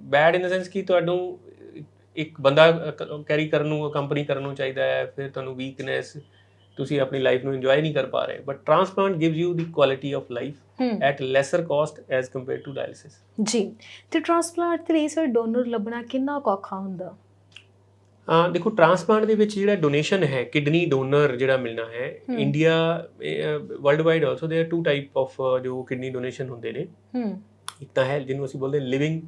ਬੈਡ ਇਨ ਦ ਸੈਂਸ ਕਿ ਤੁਹਾਨੂੰ ਇੱਕ ਬੰਦਾ ਕੈਰੀ ਕਰਨ ਨੂੰ ਕੰਪਨੀ ਕਰਨ ਨੂੰ ਚਾਹੀਦਾ ਹੈ ਫਿਰ ਤੁਹਾਨੂੰ ਵੀਕਨੈਸ ਤੁਸੀਂ ਆਪਣੀ ਲਾਈਫ ਨੂੰ ਇੰਜੋਏ ਨਹੀਂ ਕਰ ਪਾ ਰਹੇ but transplant gives you the quality of life ਹੂੰ at lesser cost as compare to dialysis ਜੀ ਤੇ ਟ੍ਰਾਂਸਪਲਾਂਟ ਦੇ ਲਈ ਸਰ ਡੋਨਰ ਲੱਭਣਾ ਕਿੰਨਾ ਕੁ ਔਖਾ ਹੁੰਦਾ ਹਾਂ ਦੇਖੋ ਟ੍ਰਾਂਸਪਲਾਂਟ ਦੇ ਵਿੱਚ ਜਿਹੜਾ ਡੋਨੇਸ਼ਨ ਹੈ ਕਿਡਨੀ ਡੋਨਰ ਜਿਹੜਾ ਮਿਲਣਾ ਹੈ ਹਮ। India world wide also there two type of ਜੋ ਕਿਡਨੀ ਡੋਨੇਸ਼ਨ ਹੁੰਦੇ ਨੇ ਹੂੰ ਇੱਕ ਤਾਂ ਹੈ ਜਿਹਨੂੰ ਅਸੀਂ ਬੋਲਦੇ ਲਿਵਿੰਗ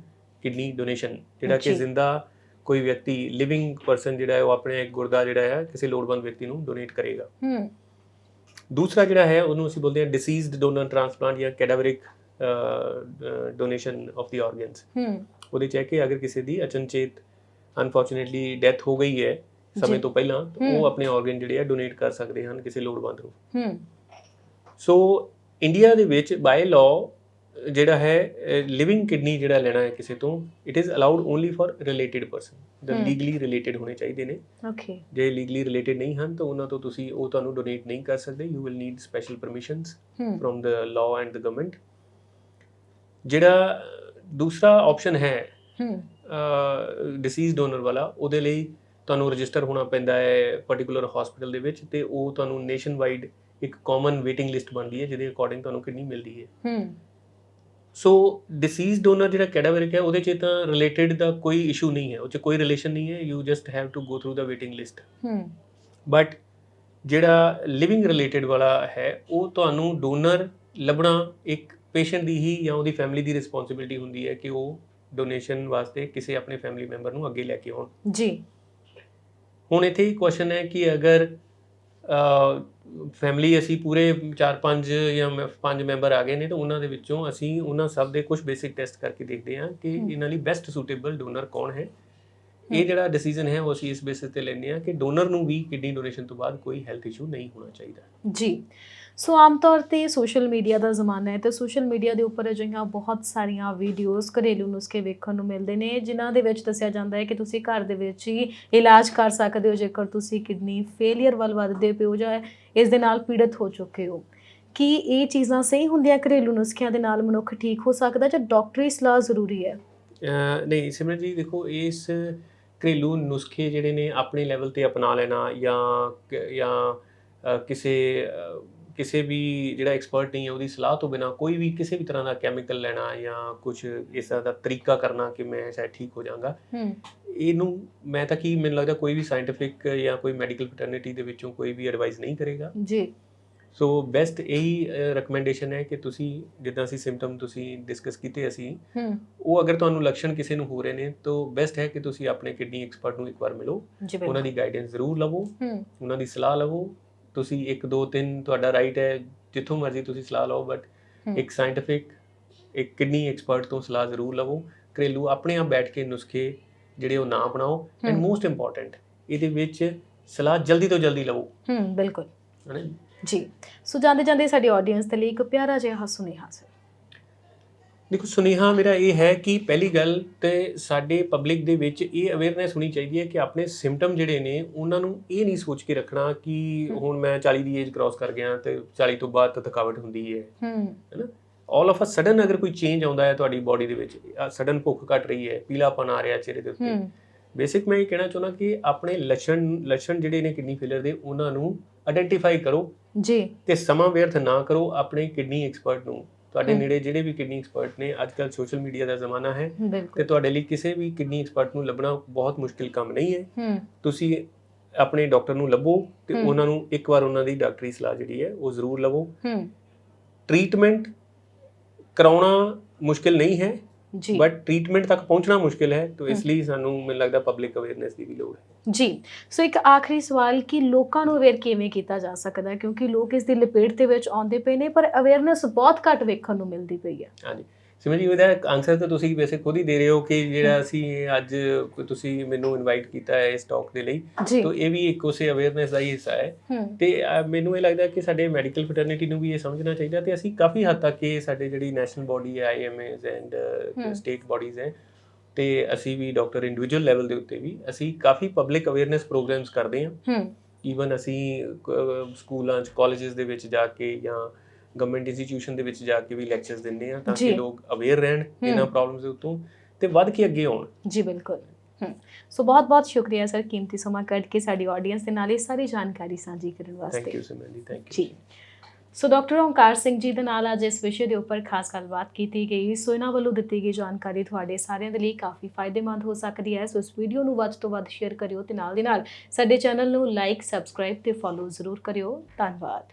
ਕਿਡਨੀ ਡੋਨੇਸ਼ਨ ਜਿਹੜਾ ਕਿ ਜੀ। ਜ਼ਿੰਦਾ ਕੋਈ ਵਿਅਕਤੀ ਲਿਵਿੰਗ ਪਰਸਨ ਜਿਹੜਾ ਹੈ ਉਹ ਆਪਣੇ ਗੁਰਦਾ ਜਿਹੜਾ ਹੈ ਕਿਸੇ ਲੋੜਵੰਦ ਵਿਅਕਤੀ ਨੂੰ ਡੋਨੇਟ ਕਰੇਗਾ। ਹੂੰ। ਦੂਸਰਾ ਜਿਹੜਾ ਹੈ ਉਹਨੂੰ ਅਸੀਂ ਬੋਲਦੇ ਹਾਂ ਡਿਸੀਜ਼ਡ ਡੋਨਰ ਟ੍ਰਾਂਸਪਲਾਂਟ ਜਾਂ cadaveric donation of the organs ਹੂੰ। ਉਹਦੇ ਚ ਹੈ ਕਿ ਅਗਰ ਕਿਸੇ ਦੀ ਅਚਨਚੇਤ ਅਨਫੋਰਚੂਨੇਟਲੀ ਡੈਥ ਹੋ ਗਈ ਹੈ ਸਮੇਂ। ਤੋਂ ਪਹਿਲਾਂ। ਉਹ ਆਪਣੇ ਆਰਗਨ ਜਿਹੜੇ ਆ ਡੋਨੇਟ ਕਰ ਸਕਦੇ ਹਨ ਕਿਸੇ ਲੋੜਵੰਦ ਨੂੰ। ਹੂੰ। ਸੋ ਇੰਡੀਆ ਦੇ ਵਿੱਚ ਬਾਈ ਲਾਅ ਜਿਹੜਾ ਹੈ ਲਿਵਿੰਗ ਕਿਡਨੀ ਜਿਹੜਾ ਲੈਣਾ ਹੈ ਕਿਸੇ ਤੋਂ it is allowed only for related person the hmm. Legally related ਹੋਣੇ ਚਾਹੀਦੇ ਨੇ। ਓਕੇ ਜੇ ਲੀਗਲੀ ਰਿਲੇਟਡ ਨਹੀਂ ਹਨ ਤਾਂ ਉਹਨਾਂ ਤੋਂ ਤੁਸੀਂ ਉਹ ਤੁਹਾਨੂੰ ਡੋਨੇਟ ਨਹੀਂ ਕਰ ਸਕਦੇ। You will need special permissions from the law and the government ਜਿਹੜਾ ਦੂਸਰਾ ਆਪਸ਼ਨ ਹੈ ਹੂੰ ਡਿਸੀਜ਼ ਡੋਨਰ ਵਾਲਾ ਉਹਦੇ ਲਈ ਤੁਹਾਨੂੰ ਰਜਿਸਟਰ ਹੋਣਾ ਪੈਂਦਾ ਹੈ ਪਾਰਟਿਕੂਲਰ ਹਸਪੀਟਲ ਦੇ ਵਿੱਚ ਤੇ ਉਹ ਤੁਹਾਨੂੰ ਨੇਸ਼ਨ ਵਾਈਡ ਇੱਕ ਕਾਮਨ ਵੇਟਿੰਗ ਲਿਸਟ ਬਣਦੀ ਹੈ ਜਿਹਦੇ ਅਕੋਰਡਿੰਗ ਤੁਹਾਨੂੰ ਕਿਡਨੀ ਮਿਲਦੀ ਹੈ। ਹੂੰ ਸੋ ਡਿਸੀਜ਼ ਡੋਨਰ ਜਿਹੜਾ ਕੈਡਾਵਰਿਕ ਹੈ ਉਹਦੇ 'ਚ ਤਾਂ ਰਿਲੇਟਡ ਦਾ ਕੋਈ ਇਸ਼ੂ ਨਹੀਂ ਹੈ। ਉਹ 'ਚ ਕੋਈ ਰਿਲੇਸ਼ਨ ਨਹੀਂ ਹੈ। You just have to go through the waiting list hmm. But ਜਿਹੜਾ ਲਿਵਿੰਗ ਰਿਲੇਟਡ ਵਾਲਾ ਹੈ ਉਹ ਤੁਹਾਨੂੰ ਡੋਨਰ ਲੱਭਣਾ ਇੱਕ ਪੇਸ਼ੈਂਟ ਦੀ ਹੀ ਜਾਂ ਉਹਦੀ ਫੈਮਿਲੀ ਦੀ ਰਿਸਪੌਂਸਿਬਿਲਟੀ ਹੁੰਦੀ ਹੈ ਕਿ ਉਹ ਡੋਨੇਸ਼ਨ ਵਾਸਤੇ ਕਿਸੇ ਆਪਣੇ ਫੈਮਿਲੀ ਮੈਂਬਰ ਨੂੰ ਅੱਗੇ ਲੈ ਕੇ ਆਉਣ। ਜੀ। ਹੁਣ ਇੱਥੇ ਹੀ ਕੁਐਸਚਨ ਹੈ ਕਿ ਅਗਰ ਫੈਮਿਲੀ ਅਸੀਂ ਪੂਰੇ 4-5 ਜਾਂ 5 ਮੈਂਬਰ ਆ ਗਏ ਨੇ ਤਾਂ ਉਹਨਾਂ ਦੇ ਵਿੱਚੋਂ ਅਸੀਂ ਉਹਨਾਂ ਸਭ ਦੇ ਕੁਝ ਬੇਸਿਕ ਟੈਸਟ ਕਰਕੇ ਦੇਖਦੇ ਹਾਂ ਕਿ। ਇਹਨਾਂ ਲਈ ਬੈਸਟ ਸੂਟੇਬਲ ਡੋਨਰ ਕੌਣ ਹੈ। ਇਹ ਜਿਹੜਾ ਡਿਸੀਜਨ ਹੈ ਉਹ ਅਸੀਂ ਇਸ ਬੇਸਿਸ ਤੇ ਲੈਂਦੇ ਹਾਂ ਕਿ ਡੋਨਰ ਨੂੰ ਵੀ ਕਿਡਨੀ ਡੋਨੇਸ਼ਨ ਤੋਂ ਬਾਅਦ ਕੋਈ ਹੈਲਥ ਇਸ਼ੂ ਨਹੀਂ ਹੋਣਾ ਚਾਹੀਦਾ। ਜੀ। ਸੋ ਆਮ ਤੌਰ ਤੇ ਸੋਸ਼ਲ ਮੀਡੀਆ ਦਾ ਜ਼ਮਾਨਾ ਹੈ ਤੇ ਸੋਸ਼ਲ ਮੀਡੀਆ ਦੇ ਉੱਪਰ ਅਜਿਹੀਆਂ ਬਹੁਤ ਸਾਰੀਆਂ ਵੀਡੀਓਜ਼ ਘਰੇਲੂ ਨੁਸਖੇ ਵੇਖਣ ਨੂੰ ਮਿਲਦੇ ਨੇ, ਜਿਨ੍ਹਾਂ ਦੇ ਵਿੱਚ ਦੱਸਿਆ ਜਾਂਦਾ ਹੈ ਕਿ ਤੁਸੀਂ ਘਰ ਦੇ ਵਿੱਚ ਹੀ ਇਲਾਜ ਕਰ ਸਕਦੇ ਹੋ, ਜੇਕਰ ਤੁਸੀਂ ਕਿਡਨੀ ਫੇਲਿਅਰ ਵੱਲ ਵੱਧਦੇ ਪਿਓ ਜਾਂ ਇਸ ਦੇ ਨਾਲ ਪੀੜਤ ਹੋ ਚੁੱਕੇ ਹੋ। ਕੀ ਇਹ ਚੀਜ਼ਾਂ ਸਹੀ ਹੁੰਦੀਆਂ ਘਰੇਲੂ ਨੁਸਖਿਆਂ ਦੇ ਨਾਲ ਮਨੁੱਖ ਠੀਕ ਹੋ ਸਕਦਾ ਜਾਂ ਡਾਕਟਰੀ ਸਲਾਹ ਜ਼ਰੂਰੀ ਹੈ? ਨਹੀਂ, ਸਿਮਰਨ ਜੀ, ਦੇਖੋ ਇਸ ਘਰੇਲੂ ਨੁਸਖੇ ਜਿਹੜੇ ਨੇ, ਆਪਣੇ ਲੈਵਲ ਤੇ ਅਪਣਾ ਲੈਣਾ ਜਾਂ ਜਾਂ ਕਿਸੇ ਕਿਸੇ ਵੀ ਜਿਹੜਾ ਐਕਸਪਰਟ ਨਹੀਂ ਹੈ ਉਹਦੀ ਸਲਾਹ ਤੋਂ ਬਿਨਾ ਕੋਈ ਵੀ ਕਿਸੇ ਵੀ ਤਰ੍ਹਾਂ ਦਾ ਕੈਮੀਕਲ ਲੈਣਾ ਜਾਂ ਕੁਝ ਇਸ ਤਰ੍ਹਾਂ ਦਾ ਤਰੀਕਾ ਕਰਨਾ ਕਿ ਮੈਂ ਸ਼ਾਇਦ ਠੀਕ ਹੋ ਜਾਵਾਂਗਾ। ਹੂੰ। ਇਹਨੂੰ ਮੈਂ ਤਾਂ ਕੀ ਮੈਨੂੰ ਲੱਗਦਾ ਕੋਈ ਵੀ ਸਾਇੰਟਿਫਿਕ ਜਾਂ ਕੋਈ ਮੈਡੀਕਲ ਫੈਟਰਨਿਟੀ ਦੇ ਵਿੱਚੋਂ ਕੋਈ ਵੀ ਐਡਵਾਈਸ ਨਹੀਂ ਕਰੇਗਾ। ਜੀ। ਸੋ ਬੈਸਟ ਇਹੀ ਰეკਮੈਂਡੇਸ਼ਨ ਹੈ ਕਿ ਤੁਸੀਂ ਜਿੱਦਾਂ ਅਸੀਂ ਸਿੰਪਟਮ ਤੁਸੀਂ ਡਿਸਕਸ ਕੀਤੇ ਅਸੀਂ ਉਹ ਅਗਰ ਤੁਹਾਨੂੰ ਲੱਛਣ ਕਿਸੇ ਨੂੰ ਹੋ ਰਹੇ ਨੇ ਤਾਂ ਬੈਸਟ ਹੈ ਕਿ ਤੁਸੀਂ ਆਪਣੇ ਕਿਡਨੀ ਐਕਸਪਰਟ ਨੂੰ ਇੱਕ ਵਾਰ ਮਿਲੋ। ਉਹਨਾਂ ਦੀ ਗਾਈਡੈਂਸ ਜ਼ਰੂਰ ਲਵੋ। ਉਹਨਾਂ ਦੀ ਸਲਾਹ ਲਵੋ। ਤੁਸੀਂ 1 2 3 ਤੁਹਾਡਾ ਰਾਈਟ ਹੈ ਜਿੱਥੋਂ ਮਰਜ਼ੀ ਤੁਸੀਂ ਸਲਾਹ ਲਓ ਬਟ। ਇੱਕ ਸਾਇੰਟਿਫਿਕ ਇੱਕ ਕਿਡਨੀ ਐਕਸਪਰਟ ਤੋਂ ਸਲਾਹ ਜ਼ਰੂਰ ਲਵੋ। ਘਰੇਲੂ ਆਪਣੇ ਆਪ ਬੈਠ ਕੇ ਨੁਸਖੇ ਜਿਹੜੇ ਉਹ ਨਾ ਅਪਣਾਓ ਐਂਡ। ਮੋਸਟ ਇੰਪੋਰਟੈਂਟ ਇਹਦੇ ਵਿੱਚ ਸਲਾਹ ਜਲਦੀ ਤੋਂ ਜਲਦੀ ਲਵੋ। ਹੂੰ ਬਿਲਕੁਲ। ਜੀ? ਸੋ ਜਾਂਦੇ ਜਾਂਦੇ ਸਾਡੀ ਆਡੀਅנס ਦੇ ਲਈ ਇੱਕ ਪਿਆਰਾ ਜਿਹਾ ਸੁਨੇਹਾ ਸਰ ਦੇਖੋ ਸੁਨੇਹਾ ਮੇਰਾ ਇਹ ਹੈ ਕਿ ਪਹਿਲੀ ਗੱਲ ਤੇ ਸਾਡੇ ਪਬਲਿਕ ਦੇ ਵਿੱਚ ਇਹ ਅਵੇਅਰਨੈਸ ਹੋਣੀ ਚਾਹੀਦੀ ਹੈ ਕਿ ਆਪਣੇ ਸਿੰਪਟਮ ਜਿਹੜੇ ਨੇ ਉਹਨਾਂ ਨੂੰ ਇਹ ਨਹੀਂ ਸੋਚ ਕੇ ਰੱਖਣਾ ਕਿ। ਹੁਣ ਮੈਂ 40 ਦੀ ਏਜ ਕ੍ਰਾਸ ਕਰ ਗਿਆ ਤੇ 40 ਤੋਂ ਬਾਅਦ ਤਾਂ ਥਕਾਵਟ ਹੁੰਦੀ ਹੈ। ਹੂੰ। ਆਲ ਆਫ ਅ ਸਡਨ ਅਗਰ ਕੋਈ ਚੇਂਜ ਆਉਂਦਾ ਹੈ ਤੁਹਾਡੀ ਬਾਡੀ ਦੇ ਵਿੱਚ ਸਡਨ ਭੁੱਖ ਘਟ ਰਹੀ ਹੈ ਪੀਲਾਪਨ ਆ ਰਿਹਾ ਚਿਹਰੇ ਦੇ ਉੱਤੇ। ਬੇਸਿਕ ਮੈਂ ਇਹ ਕਹਿਣਾ ਚਾਹੁੰਦਾ ਕਿ ਆਪਣੇ ਲੱਛਣ ਲੱਛਣ ਜਿਹੜੇ ਨੇ ਕਿਡਨੀ ਫੇਲਰ ਦੇ ਉਹਨਾਂ ਨੂੰ ਆਇਡੈਂਟੀਫਾਈ ਕਰੋ ਜੀ। ਤੇ ਸਮਾਂ ਵਿਅਰਥ ਨਾ ਕਰੋ ਆਪਣੇ ਕਿਡਨੀ ਐਕਸਪਰਟ ਨੂੰ। ਤੁਹਾਡੇ। ਨੇੜੇ ਜਿਹੜੇ ਵੀ ਕਿਡਨੀ ਐਕਸਪਰਟ ਨੇ ਅੱਜਕੱਲ ਸੋਸ਼ਲ ਮੀਡੀਆ ਦਾ ਜ਼ਮਾਨਾ ਹੈ ਤੇ ਤੁਹਾਡੇ ਲਈ ਕਿਸੇ ਵੀ ਕਿਡਨੀ ਐਕਸਪਰਟ ਨੂੰ ਲੱਭਣਾ ਬਹੁਤ ਮੁਸ਼ਕਿਲ ਕੰਮ ਨਹੀਂ ਹੈ। ਤੁਸੀਂ ਆਪਣੇ ਡਾਕਟਰ ਨੂੰ ਲੱਭੋ ਤੇ। ਉਹਨਾਂ ਨੂੰ ਇੱਕ ਵਾਰ ਉਹਨਾਂ ਦੀ ਡਾਕਟਰੀ ਸਲਾਹ ਜਿਹੜੀ ਹੈ ਉਹ ਜ਼ਰੂਰ ਲਵੋ। ਟ੍ਰੀਟਮੈਂਟ ਕਰਾਉਣਾ ਮੁਸ਼ਕਿਲ ਨਹੀਂ ਹੈ। ਜੀ। ਬਟ ਟ੍ਰੀਟਮੈਂਟ ਤੱਕ ਪਹੁੰਚਣਾ ਮੁਸ਼ਕਿਲ ਹੈ ਤਾਂ ਇਸ। ਲਈ ਸਾਨੂੰ ਮੈਨੂੰ ਲੱਗਦਾ ਪਬਲਿਕ ਅਵੇਅਰਨੈਸ ਦੀ ਵੀ ਲੋੜ ਹੈ। ਜੀ। ਸੋ ਇੱਕ ਆਖਰੀ ਸਵਾਲ ਕਿ ਲੋਕਾਂ ਨੂੰ ਅਵੇਅਰ ਕਿਵੇਂ ਕੀਤਾ ਜਾ ਸਕਦਾ ਹੈ? ਕਿਉਂਕਿ ਲੋਕ ਇਸ ਦੀ ਲਪੇਟ ਦੇ ਵਿੱਚ ਆਉਂਦੇ ਪਏ ਨੇ ਪਰ ਅਵੇਅਰਨੈਸ ਬਹੁਤ ਘੱਟ ਵੇਖਣ ਨੂੰ ਮਿਲਦੀ ਪਈ ਹੈ। ਹਾਂਜੀ। ਸਿਮਰ ਜੀ ਉਹਦਾ ਆਨਸਰ ਤਾਂ ਤੁਸੀਂ ਵੈਸੇ ਖੁਦ ਹੀ ਦੇ ਰਹੇ ਹੋ ਕਿ ਜਿਹੜਾ ਅਸੀਂ ਅੱਜ ਤੁਸੀਂ ਮੈਨੂੰ ਇਨਵਾਈਟ ਕੀਤਾ ਹੈ ਇਸ ਟਾਕ ਦੇ ਲਈ ਤਾਂ ਇਹ ਵੀ ਇੱਕ ਉਸੇ ਅਵੇਅਰਨੈਸ ਦਾ ਹੀ ਹਿੱਸਾ ਹੈ। ਤੇ ਮੈਨੂੰ ਇਹ ਲੱਗਦਾ ਕਿ ਸਾਡੇ ਮੈਡੀਕਲ ਫੈਟਰਨਿਟੀ ਨੂੰ ਵੀ ਇਹ ਸਮਝਣਾ ਚਾਹੀਦਾ ਤੇ ਅਸੀਂ ਕਾਫੀ ਹੱਦ ਤੱਕ ਇਹ ਸਾਡੇ ਜਿਹੜੀ ਨੈਸ਼ਨਲ ਬਾਡੀ ਹੈ ਆਈਐਮਏਜ਼ ਐਂਡ। ਸਟੇਟ ਬਾਡੀਜ਼ ਹੈ ਤੇ ਅਸੀਂ ਵੀ ਡਾਕਟਰ ਇੰਡੀਵਿਜੂਅਲ ਲੈਵਲ ਦੇ ਉੱਤੇ ਵੀ ਅਸੀਂ ਕਾਫੀ ਪਬਲਿਕ ਅਵੇਅਰਨੈਸ ਪ੍ਰੋਗਰਾਮਸ ਕਰਦੇ ਹਾਂ। ਈਵਨ ਅਸੀਂ ਸਕੂਲਾਂ ਚ ਕਾਲਜਸ ਦੇ ਵਿੱਚ ਜਾ ਕੇ ਜਾਂ ਗਵਰਨਮੈਂਟ ਇੰਸਟੀਟਿਊਸ਼ਨ ਦੇ ਵਿੱਚ ਜਾ ਕੇ ਵੀ ਲੈਕਚਰਸ ਦਿੰਦੇ ਆ ਤਾਂ। ਕਿ ਲੋਕ ਅਵੇਅਰ ਰਹਿਣ ਇਹਨਾਂ। ਪ੍ਰੋਬਲਮਸ ਦੇ ਉੱਤੋਂ ਤੇ ਵੱਧ ਕੇ ਅੱਗੇ ਆਉਣ। ਜੀ ਬਿਲਕੁਲ। ਸੋ ਬਹੁਤ ਬਹੁਤ ਸ਼ੁਕਰੀਆ ਸਰ ਕੀਮਤੀ ਸਮਾਂ ਕੱਢ ਕੇ ਸਾਡੀ ਆਡੀਅנס ਦੇ ਨਾਲ ਇਹ ਸਾਰੀ ਜਾਣਕਾਰੀ ਸਾਂਝੀ ਕਰਨ ਥੈਂਕ ਵਾਸਤੇ। You Simran ji thank you ਜੀ। ਸੋ ਡਾਕਟਰ ਓਂਕਾਰ ਸਿੰਘ ਜੀ ਦੇ ਨਾਲ ਅੱਜ ਇਸ ਵਿਸ਼ੇ ਦੇ ਉੱਪਰ ਖਾਸ ਗੱਲਬਾਤ ਕੀਤੀ ਗਈ। ਸੋ ਇਹਨਾਂ ਵੱਲੋਂ ਦਿੱਤੀ ਗਈ ਜਾਣਕਾਰੀ ਤੁਹਾਡੇ ਸਾਰਿਆਂ ਦੇ ਲਈ ਕਾਫੀ ਫਾਇਦੇਮੰਦ ਹੋ ਸਕਦੀ ਹੈ। ਸੋ ਇਸ ਵੀਡੀਓ ਨੂੰ ਵੱਧ ਤੋਂ ਵੱਧ ਸ਼ੇਅਰ ਕਰਿਓ ਤੇ ਨਾਲ ਦੀ ਨਾਲ ਸਾਡੇ ਚੈਨਲ ਨੂੰ ਲਾਈਕ ਸਬਸਕ੍ਰਾਈਬ ਤੇ ਫੋਲੋ ਜ਼ਰੂਰ ਕਰਿਓ। ਧੰਨਵਾਦ।